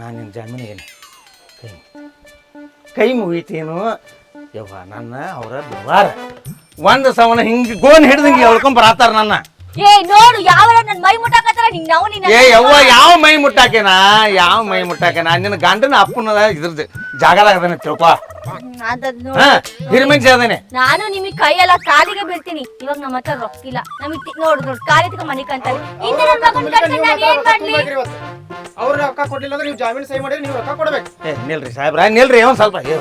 ನಾನು ನಿನ್ನ ಜಾಮೀನಿಗೇನೆ ಕೈ ಕೈ ಮುಗಿತೇನು? ಯವ್ವ ನನ್ನ ಅವರ ವ್ಯವಹಾರ ಒಂದು ಸವನ ಹಿಂಗ್ ಗೋನ್ ಹಿಡ್ದಂಗೆ ಎಳ್ಕೊಂಡ್ ಬರತ್ತಾರ ನನ್ನ ಏ ನೋಡು ಯಾವ ನನ್ ಮೈ ಮುಟ್ಟಾಕತ್ತಾರ ನಿಂಗ್ ನಾವು ನಿನ್ನ ಏ ಯವ್ವ ಯಾವ ಮೈ ಮುಟ್ಟಾಕೇನಾ ಯಾವ ಮೈ ಮುಟ್ಟಾಕೆನಾ ನಿನ್ನ ಗಂಡನ ಅಪ್ಪನ ಇದ್ರದ್ದು ಜಾಗದಾಗ ಅದನ್ನ ತಿಳ್ಕೊ ಅಂತದ್ ನೋಡು ಹಾ ಹಿರಿಮಂಚಿ ಅದೇನೆ ನಾನು ನಿಮಗೆ ಕೈಯೆಲ್ಲ ಕಾಲಿಗೆ ಬೀಳ್ತೀನಿ ಇವಾಗ ನಮ್ಮ ಹತ್ರ ರೊಕ್ಕಿಲ್ಲ ನಮಗೆ ನೋಡು ನೋಡು ಕಾಲಿ ತಗ ಮನೆ ಕಂತಾರೆ ಇಂದ ನನ್ ಮಗನ್ ಕಟ್ಕೊಂಡು ನಾನು ಏನ್ ಮಾಡ್ಲಿ ಅವ್ರು ರೊಕ್ಕ ಕೊಡ್ಲಿಲ್ಲ ಅಂದ್ರೆ ನೀವು ಜಾಮೀನ್ ಸಹಿ ಮಾಡಿ ನೀವು ರೊಕ್ಕ ಕೊಡ್ಬೇಕು ಏ ನಿಲ್ರಿ ಸಾಹೇಬ್ರ ನಿಲ್ರಿ ಒಂದ್ ಸ್ವಲ್ಪ ಏ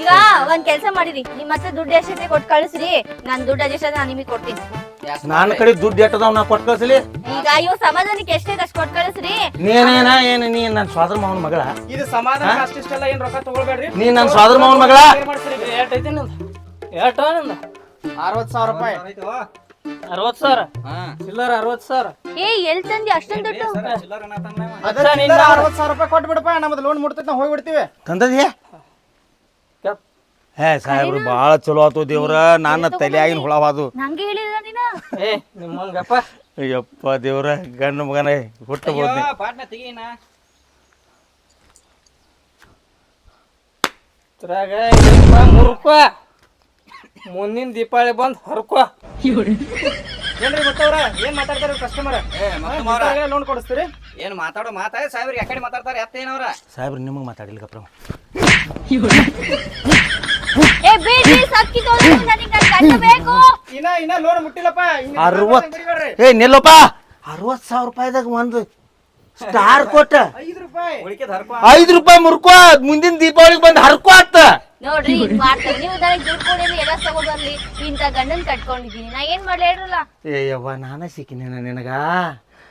ಈಗ ಒಂದ್ ಕೆಲ್ಸ ಮಾಡಿರಿ. ನಿಮ್ಮ ಹತ್ರ ದುಡ್ಡು ಎಷ್ಟೈತೆ ಕೊಟ್ಟು ಕಳಿಸ್ರಿ. ನಾನ್ ದುಡ್ಡು ಅದೆಷ್ಟ ನಾನು ನಿಮಗೆ ಕೊಡ್ತೀನಿ. ನನ್ನ ಕಡೆ ದುಡ್ಡು ಎಟ್ಟದವ್ ನಾ ಕೊಟ್ಟು ಕಳ್ಸಲಿ? ಈಗ ಇವ್ ಸಮಾಧಾನಕ್ಕೆ ಎಷ್ಟೈತೆ ಅಷ್ಟು ಕೊಟ್ಟು ಕಳಿಸ್ರಿ. ನೀನೇನ ಏನು ನೀ ನನ್ನ ಸ್ವಾದ್ರ ಮಾವನ ಮಗಳ? ಇದು ಸಮಾಧಾನ ಅಷ್ಟಿಷ್ಟೆಲ್ಲ ಏನ್ ರೊಕ್ಕ ತಗೊಳ್ಬೇಡ್ರಿ. ನೀ ನನ್ನ ಸ್ವಾದ್ರ ಮಾವನ ಮಗಳ? ಏಟ್ನಿಂದ? ನಿಂದು ಏಟ ನಿಂದ? ಅರವತ್ ಸಾವಿರ ರೂಪಾಯಿ. ಅರವತ್ತು ಸಾವಿರ? ಹಾ. ಚಿಲ್ಲರ ಅರವತ್ ಸಾವಿರ. ಏ ಎಲ್ ತಂದಿ ಅಷ್ಟೊಂದು ದುಡ್ಡು? ಅರವತ್ ಸಾವಿರ ರೂಪಾಯಿ ಕೊಟ್ಬಿಡಪ್ಪ ನಮ್ದು ಲೋನ್ ಮುಡ್ತೈತೆ ನಾವು ಹೋಗ್ಬಿಡ್ತೀವಿ. ತಂದದ್ಯಾ? ಹೇ ಸಾಹೇಬ್ರು ಭಾಳ ಚಲೋ ಆತು ದೇವ್ರ. ನನ್ನ ತಲೆಯಾಗಿನ ಹುಳವಾದು. ನಂಗೆ ಹೇಳಿಲ್ಲ ನೀನು? ಏ ನಿಮ್ಮಂಗಪ್ಪ ಅಯ್ಯಪ್ಪ ದೇವ್ರ ಗಣ್ಣ ಮಗನ ಹುಟ್ಟು ಹೋದ್ನಿ. ಬೋದ್ನಿ ಪಾಟ್ನ ತೆಗೀನ ಇದ್ರಾಗ ಇಪ್ಪ ಮುರುಕ ಮುಂದಿನ ದೀಪಾವಳಿ ಬಂದ್ ಹರ್ಕೋ. ಏನ್ರಿ ಗೊತ್ತವ್ರ? ಏನ್ ಮಾತಾಡ್ತಾರ ಕಸ್ಟಮರ್ ಲೋನ್ ಕೊಡಿಸ್ತೀರಿ? ಏನ್ ಮಾತಾಡೋ ಮಾತಾಡ ಸಾಹೇಬ್ರಿ ಯಾಕಡೆ ಮಾತಾಡ್ತಾರ ಅತ್ತೇನವ್ರ? ಸಾಹೇಬ್ರು ನಿಮಗೆ ಮಾತಾಡಿಲ್ಲ ಗಪ್ರಮ ಇನ್ನ ಇನ್ನ ಲೋನ್ ಮುಟ್ಟಿಲ್ಲಪ್ಪ. ಇನ್ನ ಅರವತ್ ಬರಿಬೇಡ್ರಿ. ಏ ನಿಲ್ಲಪ್ಪ. ಅರವತ್ ಸಾವಿರ ರೂಪಾಯಿದಾಗ ಒಂದು ಸ್ಟಾರ್ ಕೊಟ್ಟ. ಐದು ರೂಪಾಯಿ. ಐದು ಮುರ್ಕೋ. ಮುಂದಿನ ದೀಪಾವಳಿಗೆ ಬಂದು ಹರ್ಕೋ ಆತ. ನೋಡ್ರಿ ಹಿಂಗ್ ಮಾಡ್ತಾರೆ. ನೀವು ನನಗೆ ದುಡ್ಡು ಕೊಡಿರಿ ಎಲ್ಲ ತಗೊಬರ್ಲಿ ಇಂಥ ಗಂಡನ್ ಕಟ್ಕೊಂಡಿದ್ದೀನಿ. ನಾ ಏನ್ ಮಾಡ್ಲಿ ಹೇಳ್ರಲ್ಲ? ಏ ಯವ್ವ ನಾನ ಸಿಕ್ಕಿನ ನಿನಗ?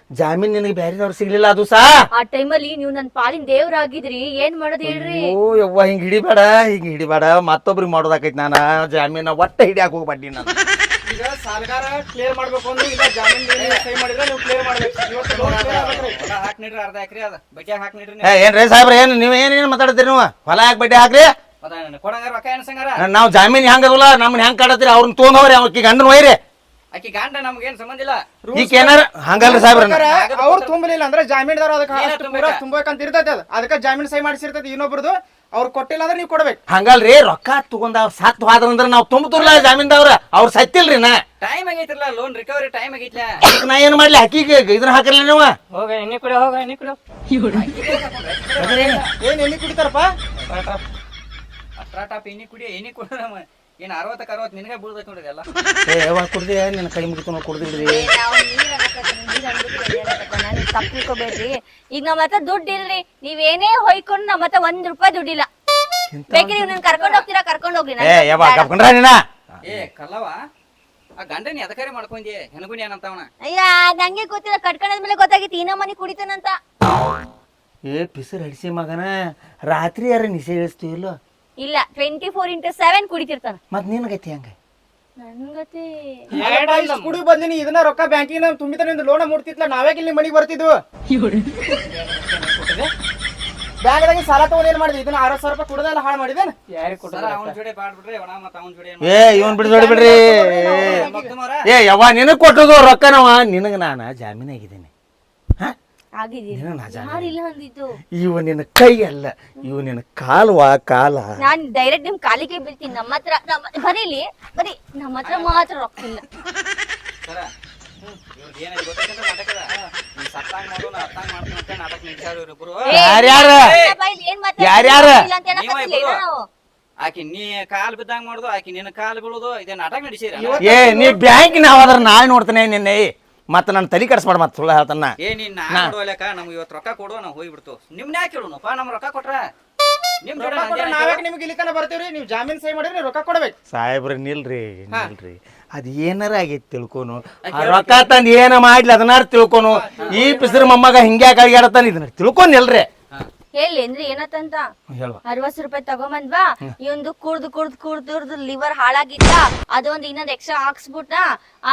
ಜಾಮೀನ್ ನಿನಗೆ ಬೇರೆದವ್ರು ಸಿಗ್ಲಿಲ್ಲ ಅದು ಸಾ? ಆ ಟೈಮಲ್ಲಿ ನೀವು ನನ್ನ ಪಾಲಿನ ದೇವ್ರಾಗಿದ್ರಿ ಏನ್ ಮಾಡೋದ್ ಹೇಳ್ರಿ? ಓ ಯವ್ವ ಹಿಂಗ್ ಹಿಡಿಬೇಡ ಹಿಂಗ್ ಹಿಡಿಬೇಡ. ಮತ್ತೊಬ್ರಿಗೆ ಮಾಡೋದಾಕೈತಿ ನಾನ. ಜಾಮೀನ ಒಟ್ಟ ಹಿಡಿಯಾಕ ಹೋಗ್ಬಾಡಿ ನಾನು. ಈಗ ಸಾಲಗಾರ ಕ್ಲಿಯರ್ ಮಾಡ್ಬೇಕು ಅಂದ್ರೆ ಇಲ್ಲ ಜಾಮೀನ್ ಮೇಲೆ ಸಹಿ ಮಾಡಿದ್ರೆ ನೀವು ಕ್ಲಿಯರ್ ಮಾಡ್ಬೇಕು. ಇವತ್ತು ಲೋನ್ ಕ್ಲಿಯರ್ ಆಗ್ಬೇಕ್ರಿ. ಹೊಲ ಹಾಕ್ ನೀಡ್ರಿ ಅರ್ಧ ಎಕರೆ ಅದ. ಬಡ್ಡಿ ಹಾಕ್ ನೀಡ್ರಿ ಏ ಏನ್ರಿ ಸಾಹೇಬ್ರ ಏನು ನೀವು ಏನೇನು ಮಾತಾಡ್ತೀರಿ ನೀವು? ಹೊಲ ಯಾಕೆ ಬಡ್ಡಿ ಹಾಕ್ರಿ ಕೊಡಂಗಾರ ರೊಕ್ಕ ನಾವು ಜಾಮೀನ್ ಹೆಂಗ್ ಅದಲ್ಲ ನಮ್ಮನ್ನ ಹೆಂಗ್ ಕಾಡತ್ತೀರಿ? ಅವ್ರನ್ನ ತೊಗೊಂಡವ್ರಿ ಅವ್ರಿಗೆ ಗಂಡನ ಒಯ್ರಿ. ಆಕಿ ಗಂಡ ನಮ್ಗೇನ್ ಸಂಬಂಧ ಇಲ್ಲ. ಈಗ ಏನಾರ ಹಂಗಲ್ರಿ ಸಾಹೇಬ್ರ ಅವ್ರು ತುಂಬಲಿಲ್ಲ ಅಂದ್ರೆ ಜಾಮೀನ್ದಾರ ಅದಕ್ಕೆ? ಪೂರ ತುಂಬಬೇಕಂತ ಇರ್ತೈತೆ ಅದು. ಅದಕ್ಕೆ ಜಾಮೀನ್ ಸಹಿ ಮಾಡಿಸಿರ್ತೈತಿ ಇನ್ನೊಬ್ರದು. ಅವ್ರು ಕೊಟ್ಟಿಲ್ಲ ಅಂದ್ರೆ ನೀವು ಕೊಡ್ಬೇಕು. ಹಂಗಲ್ರಿ ರೊಕ್ಕ ತಗೊಂಡ ಸತ್ ಹೋದ್ರಂದ್ರ ನಾವು ತುಂಬುತ್ತಿರ್ಲ ಜಾಮೀನ್ದವ್ರ. ಅವ್ರು ಸತ್ತಿಲ್ರಿ ನಾ ಟೈಮ್ ಆಗೈತಿರ್ಲ ಲೋನ್ ರಿಕವರಿ ಟೈಮ್ ಆಗೈತ್ಲ. ಅದಕ್ಕೆ ನಾ ಏನ್ ಮಾಡ್ಲಿ ಅಕ್ಕಿಗೆ ಇದನ್ನ ಹಾಕಿರ್ಲಿ ನೀವು? ಹೋಗ ಎಣ್ಣೆ ಕುಡಿ ಹೋಗ ಎಣ್ಣೆ ಕುಡಿ. ಏನ್? ಎಣ್ಣೆ ಕುಡಿತಾರಪ್ಪ? ಎಣ್ಣೆ ಎಣ್ಣಿ ಕುಡಿ ಎಣ್ಣೆ ಕುಡ ಏನ್ ಅರವತ್ತಕ್ಕೆ ಅರವತ್ತು ನಿನಗೆ ಬೀಳ್ಬೇಕು ನೋಡಿದೆ ಎಲ್ಲ ಏ ಯಾವಾಗ ಕುಡ್ದಿ ನಿನ್ನ ಕೈ ಮುಗಿತು ಕುಡ್ದಿಡ್ರಿ ತಪ್ಪಿಕೋಬೇಡ್ರಿ ಈಗ ನಮ್ಮ ಹತ್ರ ದುಡ್ಡು ಇಲ್ರಿ ನೀವೇನೇ ಹೊಯ್ಕೊಂಡು ನಮ್ಮ ಹತ್ರ ಒಂದ್ ರೂಪಾಯಿ ದುಡ್ಡಿಲ್ಲ. ಬೇಕ್ರಿ ನೀವು ನನ್ ಕರ್ಕೊಂಡ್ ಹೋಗ್ತೀರಾ? ಕರ್ಕೊಂಡ್ ಹೋಗ್ರಿ. ಏ ಯಾವಾಗ? ಕಪ್ಕೊಂಡ್ರ ನೀನ? ಏ ಕಲ್ಲವ ಆ ಗಂಡನ ಎದಕರೆ ಮಾಡ್ಕೊಂಡಿ ಹೆಣಗುಣಿ ಏನಂತವನ ಅಯ್ಯ ನಂಗೆ ಗೊತ್ತಿಲ್ಲ. ಮೇಲೆ ಗೊತ್ತಾಗಿತ್ತು ಇನ್ನೊ ಮನೆ ಕುಡಿತಾನಂತ. ಏ ಪಿಸರ್ ಹಡಿಸಿ ಮಗನ. ರಾತ್ರಿ ಯಾರ ನಿಸೆ ಇಳಿಸ್ತೀವಿಲ್ಲ ಇಲ್ಲ ಟ್ವೆಂಟಿ ಫೋರ್ ಇಂಟು ಸೆವೆನ್ ಕುಡಿತಿರ್ತಾನ ಮತ್ ಗತಿ ಹಂಗ ನನ್ಗತಿ ಕುಡಿ ಬಂದಿನಿ ಇದನ್ನ ರೊಕ್ಕ ಬ್ಯಾಂಕಿನ ತುಂಬಿತ ನಿಂದ ಲೋನ ಮುಡ್ತಿತ್ಲ ನಾವೇ ಇಲ್ಲಿ ಮನಿಗೆ ಬರ್ತಿದ್ವು ಬ್ಯಾಂಕ್ದಾಗ ಸಾಲ ತಗೊಂಡ್ ಏನ್ ಮಾಡಿದ್ವಿ ಇದನ್ನ ಅರವತ್ ಸಾವಿರ ರೂಪಾಯಿ ಕುಡ್ದೆಲ್ಲ ಹಾಳು ಮಾಡಿದೇನ್ ಯಾರಿಗೆ ಕೊಟ್ಟಾರ ಅವನ ಜೋಡಿ ಬಾಡ್ಬಿಡ್ರಿ ಅವನ ಮತ್ತ ಅವನ ಜೋಡಿ ಏ ಇವನ್ ಬಿಡಿ ನೋಡಿ ಬಿಡ್ರಿ ಏ ಯವ್ವ ನಿನಗ್ ಕೊಟ್ಟದು ರೊಕ್ಕನವ ನಿನಗ ನಾನು ಜಾಮೀನ್ ಆಗಿದ್ದೀನಿ ಆಗಿದ್ದೀನಿ ನಿನಗ್ ನಾ ಜಾಮೀನ್ ಯಾರಿಲ್ಲ ಅಂದಿದ್ದು ಇವ ನಿನ್ನ ಕೈ ಅಲ್ಲ ಇವ ನಿನ್ನ ಕಾಲ್ವಾ ಕಾಲ ನಾನ್ ಡೈರೆಕ್ಟ್ ನಿಮ್ ಕಾಲಿಗೆ ಬೀಳ್ತೀನಿ ನಮ್ಮ ಹತ್ರ ನಮ್ಮ ಬರೀಲಿ ಬರೀ ನಮ್ಮ ಹತ್ರ ಮಾತ್ರ ರೊಕ್ಕ ಇಲ್ಲ ಏ, ಯಾರ್ಯಾರ? ನಿಮ್ಮ ಬಾಯಲ್ಲಿ ಏನ್ ಮಾತಾಡ್ತೀರಿ? ಯಾರ್ಯಾರ? ಅಂತ ನೀವ ಇಬ್ರು. ನಾವು. ಆಕಿ ನೀ ಕಾಲ್ ಬಿದ್ದಂಗ್ ಮಾಡುದು ಆಕಿ ನಿನ್ನ ಕಾಲ್ ಬೀಳುದು ಇದೇ ನಾಟಕ ನಡೆಸಿರ ಏ ನೀ ಬ್ಯಾಂಕ್ ನಾವ್ ಅದ್ರ ನಾಳೆ ನೋಡ್ತೇನೆ ನಿನ್ನೆ ಮತ್ತೆ ನನ್ನ ತಲೆ ಕಡಿಸ್ಬೇಡ ಮತ್ತೆ ಸುಳ್ಳು ಹೇಳ್ತಾನ ಏ ನೀನ್ ನಾ ಕೊಡುವಲ್ಲಕ ನಮ್ಗೆ ಇವತ್ತು ರೊಕ್ಕ ಕೊಡು ನಾವು ಹೋಗ್ಬಿಡ್ತು ನಿಮ್ನ ಯಾಕೆ ನಮ್ ರೊಕ್ಕ ಕೊಟ್ರ? ನಿಮ್ ಜೋಡಿ ರೊಕ್ಕ ಕೊಟ್ರೆ ನಂದೇನ್ ನಾವ್ಯಾಕೆ ಆಯ್ತು? ನಿಮ್ಗೆ ಇಲ್ಲಿ ಬರ್ತೀವ್ರಿ? ನೀವು ಜಾಮೀನ್ ಸಹಿ ಮಾಡಿದ್ರೆ ರೊಕ್ಕ ಕೊಡ್ಬೇಕು. ಸಾಹೇಬ್ರ ನಿಲ್ರಿ ನಿಲ್ರಿ. ಅದು ಏನಾರ ಆಗೈತಿ ತಿಳ್ಕೊನು. ಆ ರೊಕ್ಕ ತಂದ್ ಏನ ಮಾಡ್ಲಿ ಅದನ್ನಾರು ತಿಳ್ಕೊನು. ಈ ಪಿಸ್ರ ಮೊಮ್ಮಗ ಹಿಂಗ್ಯಾಕ್ ಅಡಿಗಾಡತಾನ ಇದನ್ನ ತಿಳ್ಕೊಂಡ್ ನಿಲ್ರಿ ಹೇಳೇನ್ರಿ ಏನತ್ತಂತ? ಅರವತ್ ಅರವತ್ತು ರೂಪಾಯಿ ತಗೊಂಬಂದ್ವಾ? ಇವಂದು ಕುಡ್ದು ಕುಡ್ದು ಕುಡ್ದು ಲಿವರ್ ಹಾಳಾಗಿತ್ತ? ಅದೊಂದು ಇನ್ನೊಂದ್ ಎಕ್ಸ್ಟ್ರಾ ಹಾಕ್ಸ್ಬಿಟ್ಟ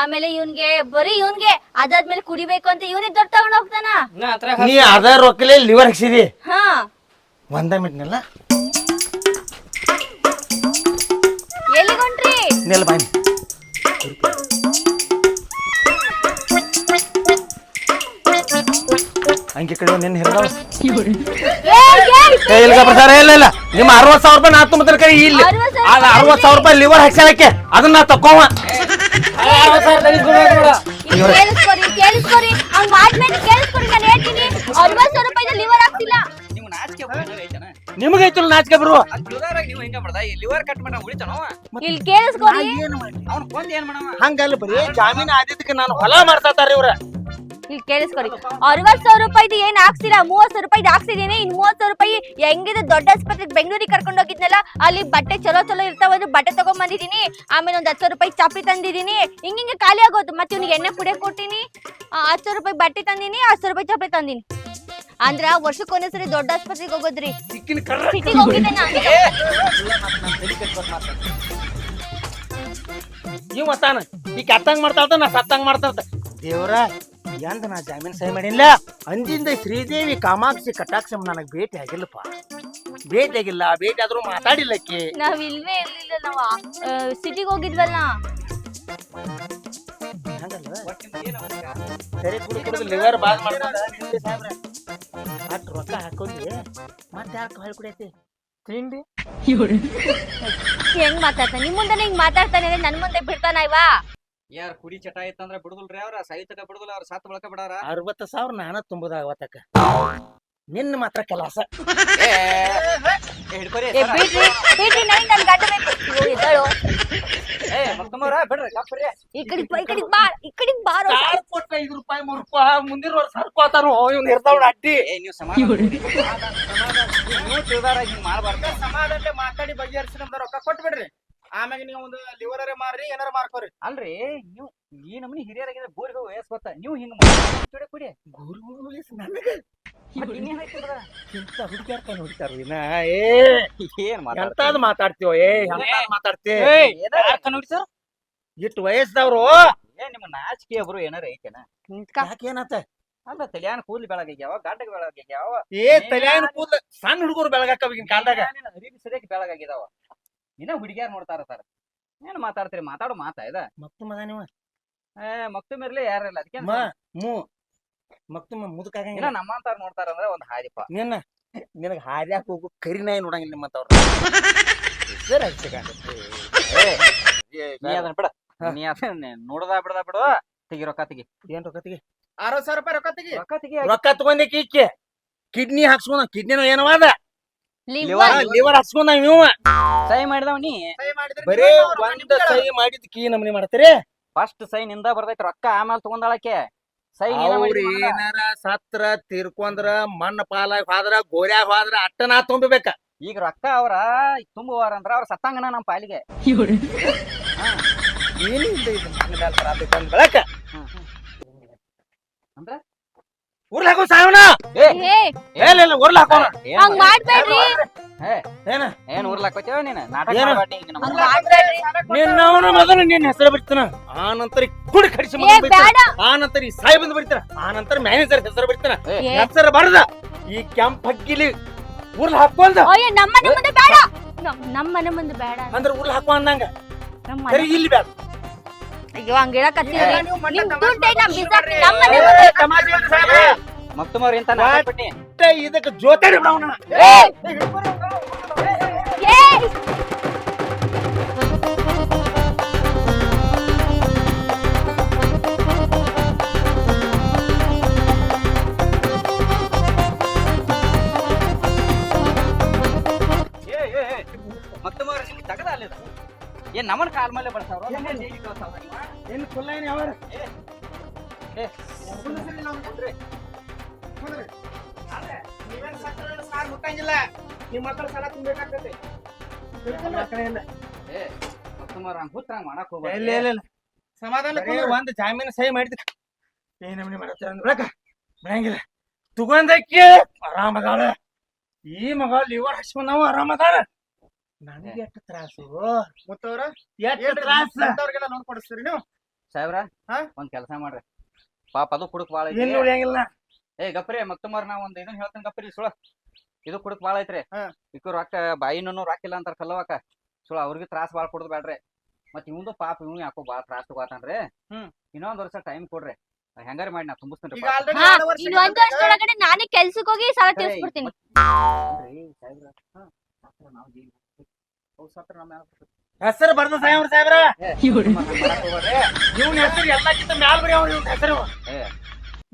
ಆಮೇಲೆ ಇವನ್ಗೆ ಬರೀ ಇವನ್ಗೆ ಅದಾದ್ಮೇಲೆ ಕುಡಿಬೇಕು ಅಂತ ಇವನೇ ದೊಡ್ಡ ತಗೊಂಡ್ ಹೋಗ್ತಾನ? ನೀ ಅದ ರೊಕ್ಕಲೆ ಲಿವರ್ ಹಾಕ್ಸಿದಿ. ಹಾ. ಒಂದ ಮಿಟ್ನಲ್ಲ ನಿಲ್ ಅಂಕಿ ಕಡೆ ನಿನ್ನ ಹಿರಿದವ ಏ ಇಲ್ಲ ಪ್ರಸಾರ ಇಲ್ಲ ಇಲ್ಲ. ನಿಮ್ಮ ಅರವತ್ತು ಸಾವಿರ ರೂಪಾಯಿ ನಾ ತುಂಬತ್ರ ಕೈ ಇಲ್ಲಿ. ಅರವತ್ ಸಾವಿರ ಅದ ಅರವತ್ತು ಸಾವಿರ ರೂಪಾಯಿ ಲಿವರ್ ಹಾಕ್ಸಲಕ್ಕೆ ಅದನ್ನ ತಕೋವ ತಕ್ಕೋವ. ಕೇಳಿಸ್ಕೊರಿ ಕೇಳಿಸ್ಕೊರಿ ಹಂಗ್ ಮಾಡ್ಮೇಲೆ ಕೇಳಿಸ್ಕೊರಿ ನಾನು ಹೇಳ್ತೀನಿ. ಅರವತ್ತು ಸಾವಿರ ರೂಪಾಯಿ ಲಿವರ್ ಆಗ್ತಿಲ್ಲ ನೀವು ನಾಚಿಕೆ ಬರುವ ನೀವು ಹಿಂಗ ಮಾಡ್ದ? ಈ ಲಿವರ್ ಕಟ್ ಮಾಡ ಉಳಿತಾನವ ಇಲ್ಲಿ ಕೇಳಿಸ್ಕೊರಿ ಅವ್ನ ಕೊಂದ್ ಏನ್ ಮಾಡವ? ಹಂಗಲ್ಲ ಬರೀ ಜಾಮೀನು ಆದಿದ್ದಕ್ಕೆ ನಾನು ಹೊಲ ಮಾಡ್ತಾ ಇವ್ರ. ಇಲ್ಲಿ ಕೇಳಿಸ್ಕೊರಿ ಅರವತ್ ಸಾವಿರ ರೂಪಾಯಿ ಏನ್ ಹಾಕ್ಸಿರಾ? ಮೂವತ್ ಸಾವಿರ ರೂಪಾಯಿ ಹಾಕ್ಸಿದೀನಿ. ಇನ್ ಮೂವತ್ ಸಾವಿರ ರೂಪಾಯಿ ಹೆಂಗಿದೆ? ದೊಡ್ಡ ಆಸ್ಪತ್ರೆಗೆ ಬೆಂಗಳೂರಿಗೆ ಕರ್ಕೊಂಡು ಹೋಗಿದ್ನಲ್ಲ ಅಲ್ಲಿ ಬಟ್ಟೆ ಚಲೋ ಚಲೋ ಇರ್ತಾವ ಬಟ್ಟೆ ತಗೊಂಡ್ ಬಂದಿದೀನಿ ಆಮೇಲೆ ಒಂದ್ ಹತ್ತು ಸಾವಿರ ರೂಪಾಯಿ ಚಾಪಿ ತಂದಿದೀನಿ ಹಿಂಗ ಹಿಂಗೆ ಖಾಲಿ ಆಗೋದು. ಮತ್ತೆ ಇವ್ನಿಗೆ ಎಣ್ಣೆ ಪುಡಿ ಕೊಟ್ಟಿನಿ. ಹತ್ ಹತ್ತು ಸಾವಿರ ರೂಪಾಯಿ ಬಟ್ಟೆ ತಂದಿನಿ ಹತ್ತು ಸಾವಿರ ರೂಪಾಯಿ ಚಾಪಿ ತಂದಿನಿ. ಅಂದ್ರ ವರ್ಷಕ್ಕೆ ಒಂದ್ಸರಿ ದೊಡ್ಡ ಆಸ್ಪತ್ರೆಗೆ ಹೋಗೋದ್ರಿ. ಸಿಟಿಗೆ ಹೋಗಿದ್ದೆ ನಾನು. ಇವ್ ಮತ್ತಾನ ಈ ಕೆತ್ತಂಗ್ ಮಾಡ್ತಾ ನಾ ಸತ್ತಂಗ್ ಮಾಡ್ತಾ ದೇವ್ರ ಎಂದ ನಾ ಜಾಮೀನ್ ಸಹಿ ಮಾಡಿಲ್ಲ. ಅಂದಿಂದ ಶ್ರೀದೇವಿ ಕಾಮಾಕ್ಷಿ ಕಟಾಕ್ಷಮ್ ನನಗೆ ಭೇಟಿ ಆಗಿಲ್ಲಪ್ಪ. ಭೇಟಿ ಆಗಿಲ್ಲ ಭೇಟಿ ಆದ್ರೂ ಮಾತಾಡಿಲ್ಲಕ್ಕೆ ನಾವ್ ಇಲ್ವೇ ಇರ್ಲಿಲ್ಲ ನಾವ್ ಸಿಟಿಗೆ ಹೋಗಿದ್ವಲ್ಲ? ಸರಿ ಕುಡಿ ಕುಡಿದು ಲಿವರ್ ಬಾದ್ ಮಾಡ್ತಾರೆ ಅಷ್ಟು ರೊಕ್ಕ ಹಾಕೊಂಡಿ ಮತ್ತೆ ಯಾಕೆ ಹೊಳ್ ಕುಡಿಯತಿ ತಿಂಡಿ? ಹೆಂಗ್ ಮಾತಾಡ್ತಾನೆ? ನಿಮ್ ಮುಂದೆ ಹಿಂಗ್ ಮಾತಾಡ್ತಾನೆ ಅಂದ್ರೆ ನನ್ ಮುಂದೆ ಬಿಡ್ತಾನ ಇವಾ? ಯಾರ ಕುಡಿ ಚಟ ಐತಂದ್ರ ಬಿಡುದಿಲ್ರಿ ಅವ್ರ ಸಾಹಿತ್ಯಕ ಬಿಡುದಿಲ್ಲ ಅವ್ರ ಸಾತ್ ಬಳಕ ಬಿಡಾರ ಅರವತ್ತು ಸಾವಿರ ನಾನ ತುಂಬುದಾಗ ಅವತ್ತಕ್ಕ. ನಿನ್ನ ಮಾತ್ರ ಕೆಲಸ. ಏ, ಏ, ಹಿಡ್ಕೊರಿ ಏ ಬಿಡ್ರಿ ಬಿಡ್ರಿ ನನಗ್ ನನ್ ಗಂಡ ಬೇಕು ಅಯ್ಯೋ, ಎದ್ದೇಳು. ಏ ಮತ್ತೊಮ್ಮರ ಬಿಡ್ರಿ ಕಪ್ರಿ ಈ ಕಡೆ ಬಾ ಈ ಕಡೆ ಬಾ ಈ ಕಡೆ ಬಾರೋ ಕಾರ್ ಕೊಟ್ಟ ಐದು ರೂಪಾಯಿ ಮೂರು ರೂಪಾಯಿ ಮುಂದಿನ ವರ್ಷ ಸರ್ಕೋತಾನು ಇವ್ನು ಇರ್ತಾವ ಅಡ್ಡಿ. ಏ ನೀವು ಸಮಾಧಾನ ಮಾಡ್ರಿ. ನೀವು ತಿಳಿದಾರ ಹಿಂಗ್ ಮಾಡ್ಬಾರ್ದು. ಸಮಾಧಾನ ಮಾತಾಡಿ ಬಗೆಹರಿಸಿ ನಮ್ದು ರೊಕ್ಕ ಕೊಟ್ಬಿಡ್ರಿ. ಆಮ್ಯಾಗ ನೀವು ಒಂದು ಲಿವರ್ ಮಾರ್ರಿ ಏನಾರ ಮಾರ್ಕೋರಿ. ಅಲ್ರಿ ನೀವು ಈ ನಮನಿ ಹಿರಿಯರಾಗಿದ್ರೆ ಬೋರಿಗೆ ವಯಸ್ಸು ಗೊತ್ತ ನೀವು ಹಿಂಗ್ ಕುಡಿ. ಕುಡಿ ನನಗೆ? ಕೈ ಹೊಡಿತಾರ ಇನ್ನ ಏ ಏನ್? ಎಂತಾದ್ ಮಾತಾಡ್ತೀವೋ? ಏ ಎಂತಾದ್ ಇಟ್ಟು ವಯಸ್ಸದವ್ರು ಏ ನಿಮ್ಮ ನಾಚಿಕೆ ಒಬ್ರು ಏನಾರ ಐತೆನ? ಯಾಕೇನತ್ತ ಅಲ್ಲ ತಲಿಯಾನ ಕೂದ್ಲು ಬೆಳಗಾಗ್ಯಾವ ಗಡ್ಡಗ ಬೆಳಗಾಗ್ಯಾವ. ಏ ತಲ್ಯಾನ ಕೂದ್ಲ ಸಣ್ಣ ಹುಡುಗರು ಬೆಳಗಾಕ ಈಗಿನ ಕಾಲದಾಗ. ಅರಿವಿ ಸರಿಯಾಗಿ ಬೆಳಗಾಗಿದಾವ ಇನ್ನ ಹುಡುಗಿಯಾರ್ ನೋಡ್ತಾರ ಸರ್. ಏನ್ ಮಾತಾಡ್ತೀರಿ? ಮಾತಾಡೋ ಮಾತಾ ಇದ. ಮಕ್ತು ಮದ ನೀವ? ಏ ಮಕ್ತು ಇರ್ಲಿ ಯಾರಿಲ್ಲ. ಅದಕ್ಕೆ ಮ ಮೂ ಮಕ್ತು ಇನ್ನ ಮುದುಕಾಗಂಗಿಲ್ಲ. ನಮ್ಮಂತಾರ ನೋಡ್ತಾರ ಅಂದ್ರೆ ಒಂದ್ ಹಾದಿಪ್ಪ. ನಿನ್ನ ನಿನಗೆ ಹಾದ್ಯಾಕ ಹೋಗು ಕರಿ ನಾಯಿ ನೋಡಂಗಿಲ್ಲ ನಿಮ್ಮಂತವ್ರ. ನೀ ಅದನ್ನ ಬಿಡ. ನೀ ಅದನ್ನ ನೋಡದ ಬಿಡದ ಬಿಡ. ತೆಗಿ ರೊಕ್ಕ ತೆಗಿ. ಏನ್ ರೊಕ್ಕ ತೆಗಿ? ಆರು ಸಾವಿರ ರೂಪಾಯಿ ರೊಕ್ಕ ತೆಗಿ. ರೊಕ್ಕ ತೆಗಿ. ರೊಕ್ಕ ತಗೊಂಡೆ ಕಿಕ್ಕೆ ಕಿಡ್ನಿ ಹಾಕ್ಸ್ಕೊಂಡ ಕಿಡ್ನಿನೂ ಏನವಾದ ಲಿವರ್ ಹಾಕ್ಸ್ಕೊಂಡ ನೀವು ಸಹಿ ಮಾಡಿದವ ನೀ? ಸೈ ಬರೇ ಒಂದ್ ನಿಮ್ಗೆ ಸಹಿ ಕೀ ನಮ್ನಿ ಮಾಡ್ತೀರಿ? ಫಸ್ಟ್ ಸೈನ್ನಿಂದ ಬರ್ತೈತಿ ರೊಕ್ಕ ಆಮೇಲೆ ತಗೊಂಡಾಳಕ್ಕೆ ಮಾಡಿದಿ ಏನಾರ ಸತ್ರ ತೀರ್ಕೊಂಡ್ರ ಮಣ್ಣ ಪಾಲಾಗ ಹೋದ್ರ ಗೋರ್ಯಾಗ ಹೋದ್ರ ಅಟ್ಟನಾ ತುಂಬಬೇಕ ಈಗ ರೊಕ್ಕ ಅವ್ರ ತುಂಬುವಾರ ಅಂದ್ರ ಅವ್ರ ಸತ್ತಂಗನ ನಮ್ಮ ಪಾಲಿಗೆ. ಏನಿಲ್ಲ ಇದು ಬೆಳಕ? ಅಂದ್ರ? ಉರ್ಲ್ ಹಾಕೋ ಸಾಯವನ? ಏ ಏ. ಇಲ್ಲ ಉರ್ಲ್ ಹಾಕೋಣ ಏನ್? ಹಂಗ್ ಮಾಡ್ಬೇಡ್ರಿ ಏನ? ಏನ್ ನೀನ್? ನಾಟಕ ಮಾಡ್ಬೇಡಿ ಈಗ ಹಂಗ್ ಮಾಡ್ಬೇಡ್ರಿ. ನಿನ್ನವನ ಮೊದಲು ನಿನ್ನ ಹೆಸರು ಬಿಡ್ತಾನ. ಆ ನಂತರ ಈ ಕುಡಿ ಕಡಿಸಿ ಬೇಡ. ಆ ನಂತರ ಈ ಸಾಯಿ ಬಂದು ಬರೀತಾನ ಆ ನಂತರ ಮ್ಯಾನೇಜರ್ ಹೆಸರು ಏ, ಹೆಸರು ಬಡ್ದ ಈ ಕೆಂಪ್ ಹಗ್ಗಿಲಿ ಉರ್ಲ್ ಹಾಕೊಂದ ಅಯ್ಯ ನಮ್ಮ ಮನೆ ಮುಂದೆ ಬೇಡ. ನಮ್- ನಮ್ಮ ಮನೆ ಮುಂದೆ ಬೇಡ. ಅಂದ್ರ ಉರ್ಲ್ ಹಾಕೋ ಅಂದಂಗ. ಇಲ್ಲಿ ಬೇಡ. ಅಯ್ಯೋ ಹಂಗ ಹೇಳಕತ್ತೀರಿ. ನಿಮ್ ದುಡ್ಡು ಬಿಸಾಕಿ. ನಮ್ಮ ಮನೆ. ಮತ್ತೊಮ್ಮವ್ರ ಮತ್ತೆ ಇದಕ್ಕೆ ಜೋತಾಡಿ ಬಿಡವನ ಏಯ್ ಮತ್ತೊಮ್ಮವ್ರ ತಗದ ಅಲ್ಲಿ ಏನ್ ನಮ್ಮನ್ ಕಾಲ್ ಮೇಲೆ ಬಳಸಾವ್ರ ಏನು ಕುಲ್ಲ ಏನು ಯಾವ ಇಲ್ಲ ಸಾರ್ ಮುಟ್ಟಂಗಿಲ್ಲ. ನಿಮ್ಮ ಹತ್ರ ಸಾಲ ಇಲ್ಲ. ಇಲ್ಲ ಇಲ್ಲ ಸಮಾಧಾನ. ಒಂದ್ ಜಾಮೀನು ಸಹಿ ಮಾಡಿದ ಏ ನಮ್ನಿ ಮಾಡತ್ತಾರ ಅಂದ್ರಕ ಬಿಡಂಗಿಲ್ಲ. ತಗೊಂಡಕ್ಕೆ ಆರಾಮದಾಳ. ಈ ಮಗ ಲಿವರ್ ಹಚ್ಕೊಂಡವ ಆರಾಮದಾಳ. ನನಗೆ ಎಷ್ಟು ತ್ರಾಸು. ಮತ್ತವ್ರ? ಎಷ್ಟು ತ್ರಾಸ? ನೋಡ್ಕೊಡಿಸ್ತೀರಿ ನೀವು? ಸಾಹೇಬ್ರ ಹಾ? ಒಂದ್ ಕೆಲಸ ಮಾಡ್ರಿ ಪಾಪ ಅದು ಕುಡುಕ್ ಬಾಳ ಐತಿ ಉಳಿಯಂಗಿಲ್ಲ ಏ ಗಪ್ರಿ ಮತ್ತೊಮ್ಮರ ನಾ ಒಂದ್ ಇದನ್ನ ಹೇಳ್ತೇನೆ ಗಪ್ರಿ ಸುಳ ಇದು ಕುಡುಕ್ ಬಾಳ ಐತ್ರಿ ಹಾ. ಇಕ್ಕು ರೊಕ್ಕ ಬಾಯಿನೂ ರೊಕ್ಕ ಇಲ್ಲ ಅಂತಾರ ಕಲ್ಲವಾಕ ಸುಳ ಅವ್ರಿಗೆ ತ್ರಾಸ ಬಾಳ ಕೊಡುದು ಬ್ಯಾಡ್ರಿ ಮತ್ ಇವಂದು ಪಾಪ ಇವ್ ಯಾಕೋ ಬಾಳ ತ್ರಾಸ ತಗೋತಾನ್ರಿ ಹ್ಮ್. ಇನ್ನೊಂದ್ ವರ್ಷ ಟೈಮ್ ಕೊಡ್ರಿ ಹೆಂಗಾರ ಮಾಡಿ ನಾ ತುಂಬಿಸ್ತೇನ್ರಿ ಈಗ ಪಾಪ. ಆಲ್ರೆಡಿ ಹಾ ಎರಡು ಇನ್ನು ಒಂದ್ ವರ್ಷದೊಳಗಡೆ ನಾನೇ ಕೆಲ್ಸಕ್ಕೆ ಹೋಗಿ ಸಾಲ ತೀರ್ಸ್ಬಿಡ್ತೀನಿ ಸಾಹೇಬ್ರ, ಹಾ, ಸತ್ರ ನಾವ್ ಜೀವ ಅವ್ರ್ ಸತ್ರ ನಮ್ ಮ್ಯಾಲ್ ಬರ್ತೈತಿ. ಹೆಸರು ಬರ್ದ ಸಾಯವ್ರ ಸಾಹೇಬ್ರ? ಇವನ್ ಮಾಡಕ್ ಹೆಸರು ಎಲ್ಲಕ್ಕಿಂತ ಮ್ಯಾಲ ಬರೀ ಅವ್ರ ಇವ್ನ ಹೆಸರು.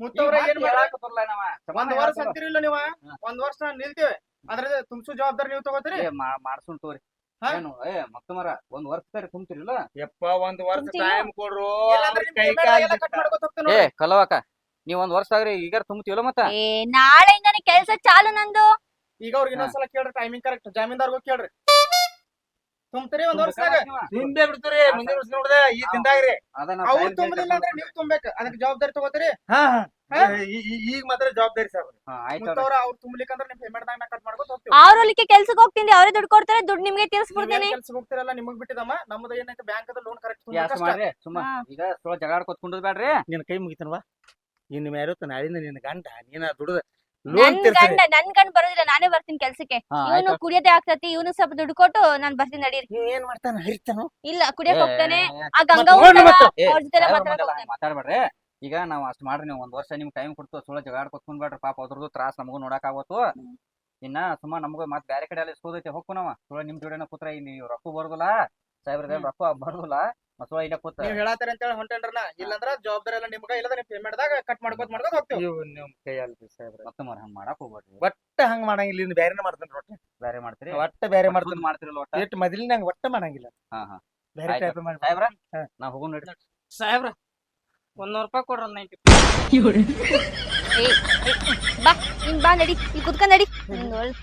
ಮುತ್ತವ್ರ ಏನ್ ಮಾತ್ ಮಾಡ ನಾವ. ಒಂದ್ ವರ್ಷ ಅಂತಿರಿಲ್ಲ ನೀವ? ನೀವು ಒಂದ್ ವರ್ಷ ನಾವ್ ನಿಲ್ತೀವಿ. ಅದ್ರ ತುಂಬಿಸೋ ಜವಾಬ್ದಾರಿ ನೀವು ತಗೋತೀರಿ? ಮಾಡ್ಸೋಣ ತೋರಿ ತಗೋರಿ? ಏನು? ಏ ಮತ್ತೊಮ್ಮರ ಒಂದ್ ವರ್ಷ ಸರಿ ತುಂಬ್ತಿರಿಲ್ಲ? ಯಪ್ಪ ಒಂದ್ ವರ್ಷ. ಟೈಮ್ ಕೊಡ್ರು. ಏ. ಕಲವಾಕ ನೀವ್ ಒಂದ್ ವರ್ಷ ಆಗ್ರಿ ಈಗ ತುಂಬ್ತಿವಲ್ಲ ಮತ್ತ? ನಾಳೆ ನಾಳೆಯಿಂದಾನೆ ಕೆಲ್ಸ ಚಾಲು ನಂದು. ಈಗ ಅವ್ರಿಗೆ ಇನ್ನೊಂದ್ಸಲ ಕೇಳ್ರಿ ಟೈಮಿಂಗ್ ಕರೆಕ್ಟ್ ಜಾಮೀನ್ದಾರ್ಗೂ ಕೇಳ್ರಿ. ತುಂಬ್ತೀರಿ ಒಂದ್ ವರ್ಷದಾಗ? ನಿಂಬೆ ಬಿಡ್ತೀರಿ ಮುಂದಿನ ವರ್ಷ ನೋಡ್ದೆ ಈ ತಿಂದಾಗ್ರಿ. ಅವ್ರು ತುಂಬಲಿಲ್ಲ ಅಂದ್ರೆ ನೀವ್ ತುಂಬಬೇಕು. ಅದಕ್ಕೆ ಜವಾಬ್ದಾರಿ ತಗೋತೀರಿ? ಹಾ ಹಾ. ಹಾ? ಈ- ಈ- ಈಗ ಮಾತ್ರ ಜವಾಬ್ದಾರಿ ಆಯ್ತ್ ಅವ್ರ. ಅವ್ರು ತುಂಬಲಿಕ್ಕಂದ್ರೆ ನಿಮ್ ಪೇಮೆಂಟ್ ದಾಗ ಕಟ್ ಮಾಡ್ಕೊತ ಹೋಗ್ತೀವಿ. ಅವ್ರ ಹೊಲಿಕ್ಕೆ ಕೆಲ್ಸಕ್ಕೆ ಹೋಗ್ತೀನಿ ಅವ್ರೇ ದುಡ್ಡು ಕೊಡ್ತಾರೆ ದುಡ್ಡು ನಿಮ್ಗೆ ತೀರ್ಸ್ಬಿಡ್ತೀನಿ. ಕೆಲ್ಸಕ್ಕೆ ಹೋಗ್ತಿರಲ್ಲ ನಿಮಗ್ ಬಿಟ್ಟಿದಮ್ಮ ನಮ್ದು ಏನೈತೆ ಬ್ಯಾಂಕ್ ಅದ ಲೋನ್ ಕರೆಕ್ಟ್ ಸುಮ್ಮ. ಈಗ ಸುಳ ಜಗಾಡ್ಕೊತ್ ಕುಂಡದ್ ಬ್ಯಾಡ್ರಿ. ನಿನ್ನ ಕೈ ಮುಗಿತನವಾ? ನಿನ್ನ ಮ್ಯಾರುತ್ತ ನಾಳಿನ ನಿನ್ನ ಗಂಡ ನೀನ ದುಡ್ದ ನನ್ ಗಂಡ ನನ್ ಗಂಡ ಬರೋದಿಲ್ಲ ನಾನೇ ಬರ್ತೀನಿ ಕೆಲ್ಸಕ್ಕೆ. ಇವನು ಕುಡಿಯೋದೆ ಆಗ್ತತಿ ಇವನು ಸ್ವಲ್ಪ ದುಡ್ಡು ಕೊಟ್ಟು ನಾನ್ ಬರ್ತೀನಿ ನಡೀರಿ. ಏನ್ ಮಾಡ್ತಾನ? ಹರಿತಾನು? ಇಲ್ಲ ಕುಡಿಯಕ್ ಹೋಗ್ತಾನೆ. ಆ ಗಂಗಾ ಅವ್ರ ಜೊತೆ ಮಾತಾಡ್ಬೇಡ್ರಿ. ಈಗ ನಾವ್ ಅಷ್ಟ್ ಮಾಡ್ರಿ ನೀವು ಒಂದ್ ವರ್ಷ ನಿಮ್ ಟೈಮ್ ಕೊಡ್ತು ಸುಳ ಜಗಾಡ್ಕೊತ್ ಕುಂದ್ಬೇಡ್ರಿ. ಪಾಪ ಅದ್ರದ್ದು ತ್ರಾಸ ನಮಗೂ ನೋಡಕ್ ಆಗತ್ತು. ಇನ್ನ ಸುಮ್ಮ ನಮಗೂ ಮತ್ ಬ್ಯಾರೆ ಕಡೆ ಅಲ್ಲಿ ಇಸ್ಕೋದೈತಿ ಹೋಗ್ಕು ನಾವ. ಸುಳ ನಿಮ್ ಜೋಡಿನ ಕೂತ್ರ ನೀವು ರೊಕ್ಕ ಬರುದಿಲ್ಲ. ಸಾಹೇಬ್ರ ರೊಕ್ಕ ಬರುದಿಲ್ಲ. ಮತ್ ಸುಳ ಇಲ್ಲ ಕೂತ. ನೀವ್ ಹೇಳತ್ತೀರಿ ಅಂತ ಹೇಳಿ ಹೊಂಟೇನ್ರನ ಇಲ್ಲಂದ್ರ ಜವಾಬ್ದಾರಿ ಎಲ್ಲ ನಿಮ್ಗ ಇಲ್ಲದ ನಿಮ್ ಪೇಮೆಂಟ್ ದಾಗ ಕಟ್ ಮಾಡ್ಕೊತ ಮಾಡ್ಕೊತ ಹೋಗ್ತೀವಿ. ಇವ್ ನಿಮ್ ಕೈ ಅಲ್ರಿ ಸಾಹೇಬ್ರ ಹಂಗ ಹಂಗ್ ಮಾಡಕ್ ಹೋಗ್ಬೇಡ್ರಿ ಒಟ್ಟ ಹಂಗ ಮಾಡಂಗಿಲ್ಲ ಇನ್ನು ಬ್ಯಾರೆನ ಮಾಡ್ತಾನ ಒಟ್ಟ. ಬ್ಯಾರೆ ಮಾಡ್ತೀರಿ? ಒಟ್ಟ ಬ್ಯಾರೆ ಮಾಡ್ತಾನ. ಮಾಡ್ತಿರಲ್ಲ ಒಟ್ಟ? ಎಷ್ಟು ಮೊದಲಿನ ಒಟ್ಟ ಮಾಡಂಗಿಲ್ಲ. ಹಾ ಹಾ. ಬ್ಯಾರೆ. ಟೈಪ್ ಮಾಡಿ ಸಾಹೇಬ್ರ ನಾ ಹೋಗೋಣ ನಡ್ರಿ ಸಾಹೇಬ್ರ ಒಂದೂರು ರೂಪಾಯಿ ಕೊಡ್ರಿ ನೈಂಟಿ. ಬಾ ನೀನ್ ಬಾ ನಡಿ ಇಲ್ಲಿ ಕುತ್ಕೊಂಡ್ ನಡಿ. ನಿಂಗ್ ಒಳ್-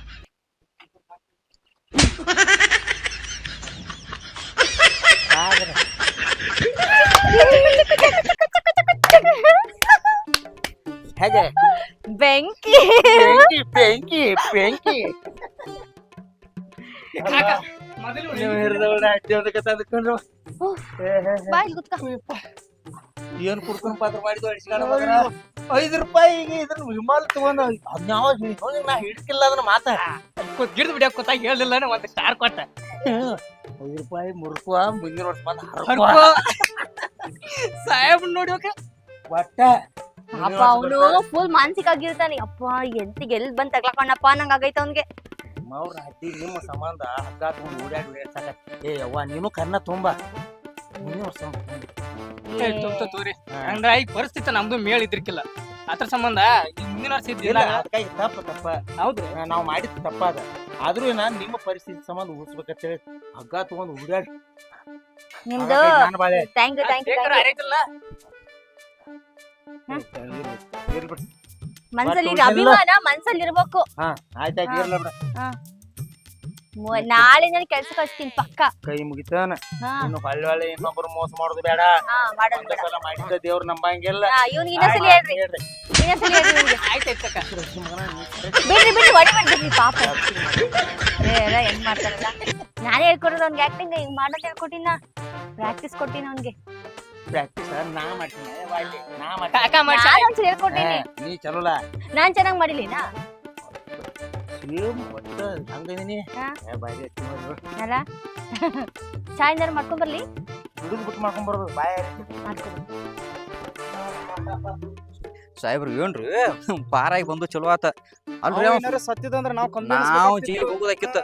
ಹೇಗೆ? ಬೆಂಕಿ. ಬೆಂಕಿ ಬೆಂಕಿ ಬೆಂಕಿ. ಏನ್ ಕುಡ್ಕೊಂಡ್ ಪಾತ್ರ ಮಾಡಿದ್ವು ಅಡಿಸ್ಕೊಂಡ್ ಐದು ರೂಪಾಯಿಗೆ ಇದನ್ನ ವಿಮಾನ ತಗೊಂಡ ಅದ್ಯಾವ ನಾ ಹಿಡ್ಕಿಲ್ಲ ಅದನ್ನ ಮಾತ. ಗಿಡದ ಬಿಡಿಯಾಕ ಕೂತ ಹೇಳಿಲ್ಲ ಒಂದ್ ಸ್ಟಾರ್ ಕೊಟ್ಟ. ಐದು ರೂಪಾಯಿ ಮುರುಕುವ ಮುಂದಿನ ವರ್ಷ ಬಂದ. ಸಾಹೇಬ್ ನೋಡಿ ಒಟ್ಟ. ಅಪ್ಪ ಅವನು ಫುಲ್ ಮಾನಸಿಕ ಆಗಿರ್ತಾನೆ ಅಪ್ಪ ಎಂತಿಗೆ ಎಲ್ ಬಂದ್ ತಗ್ಲಾಕೊಂಡಪ್ಪ ನಂಗ ಆಗೈತ ಅವ್ನ್ಗೆ. ಅವ್ರ ಅಡ್ಡಿ ನಿಮ್ಮ ಸಂಬಂಧ ಹಗ್ಗ ತಗೊಂಡು ಓಡಾಡಿ ಓಡ್ಯಾಡಿ ಸಾಕ. ಏ ಅವ್ವ ನೀನು ಕನ್ನ ತುಂಬ. ಮುಂದಿನ ವರ್ಷ ತುಂಬ ತೋರಿ. ಅಂದ್ರೆ ಈ ಪರಿಸ್ಥಿತಿ ನಮ್ದು ಮೇಳ ಇದ್ರಿಕಿಲ್ಲ ಅದ್ರ ಸಂಬಂಧ ಹಿಂದಿನ ವರ್ಷ ಇಲ್ಲ ಇದ್ದಿಲ್ಲ ಅದಕ್ಕಾಗಿ ತಪ್ಪ ತಪ್ಪ. ಹೌದ್ರಿ. ನಾವು ಮಾಡಿದ ತಪ್ಪ ಅದ. ಆದ್ರೂ ನಾನು ನಿಮ್ಮ ಪರಿಸ್ಥಿತಿ ಸಂಬಂಧ ಉಳಿಸ್ಬೇಕಂತ ಹೇಳಿ ಹಗ್ಗ ತಗೊಂಡು ಓಡ್ಯಾಡಿ ನಿಮ್ದು? ನಾನು ಬಾಳೆ. ಥ್ಯಾಂಕ್ ಯು ಥ್ಯಾಂಕ್ ಯು ಇರ್ಲಿ ಬಿಡು. ಮನ್ಸಲ್ಲಿ. ಅಭಿಮಾನ ಮನ್ಸಲ್ಲಿ ಇರ್ಬೇಕು. ಹಾ ಆಯ್ತಾಯ್ತು ಹಾ. ಇರ್ಲ ಬಿಡ. ಮು- ನಾಳೆ ನಾನು ಕೆಲ್ಸ ಕಳಿಸ್ತೀನಿ ಪಕ್ಕ. ಕೈ ಮುಗಿತಾನ. ಹಾ. ಇನ್ನು ಹೊಳ್ಳಿ ಹೊಳ್ಳಿ ಇನ್ನೊಬ್ರು ಮೋಸ ಮಾಡೋದು ಬೇಡ. ಹಾ ಮಾಡೋದ್ ಒಂದೇ ಬೇಡ. ಸಲ ಮಾಡಿದ್ದ ದೇವ್ರ ನಂಬಂಗಿಲ್ಲ. ಇವ್ನಿಗೆ ಇನ್ನೊಂದ್ಸಲಿ ಹೇಳ್ರಿ. ಹೇಳ್ರಿ. ಇನ್ನೊಂದ್ಸಲಿ ಹೇಳ್ರಿ ಇವ್ನಿಗೆ. ಆಯ್ತಾಯ್ತಕ್ಕ ಬಿಡ್ರಿ ಬಿಡ್ರಿ ಹೊಡಿಬೇಡಿ ಬಿಡ್ರಿ ಪಾಪ. ಏ ಎಲ್ಲ ಹೆಂಗ್ ಮಾಡ್ತಾರಲ್ಲ? ನಾನೇ ಹೇಳ್ಕೊಡೋದು ಅವ್ನಿಗೆ ಆಕ್ಟಿಂಗ್ ಹಿಂಗ್ ಮಾಡೋದ್ ಹೇಳ್ಕೊಟ್ಟಿನ ಪ್ರಾಕ್ಟೀಸ್ ಕೊಟ್ಟಿನ ಅವ್ನಿಗೆ. ಪ್ರಾಕ್ಟೀಸ್ ನಾ ಮಾಡ್ತೀನಿ. ಅವ್ವ ಇಲ್ಲಿ, ನಾ ಮಾಡ್ತೀನಿ. ಕಾಕ ಮಾಡಿ ನಾನು ಒಂದ್ಸಲ ಹೇಳ್ಕೊಟ್ಟಿನಿ. ನೀ ಚಲೋಲ. ನಾನ್ ಚೆನ್ನಾಗ್ ಮಾಡಿಲಿನಾ? ಅಲ್ಲ? ಚಾಯ್ನಾರು ಮಾಡ್ಕೊಂಡ್ ಬರ್ಲಿ? ಬಿಟ್ಟು ಮಾಡ್ಕೊಂಡ್ ಬರೋದು ಬಾಯ ಮಾಡ್ಕೊಂಡ್ ಸಾಹೇಬ್ರು ಏನ್ರಿ? ಪಾರಾಗಿ ಬಂದು ಚಲೋ ಆತ. ಅಲ್ರಿ ಸತ್ತಿದಂದ್ರ ನಾವು ನಾವ್ ಜೀವ ಹೋಗೋದಕ್ಕಿತ್ತ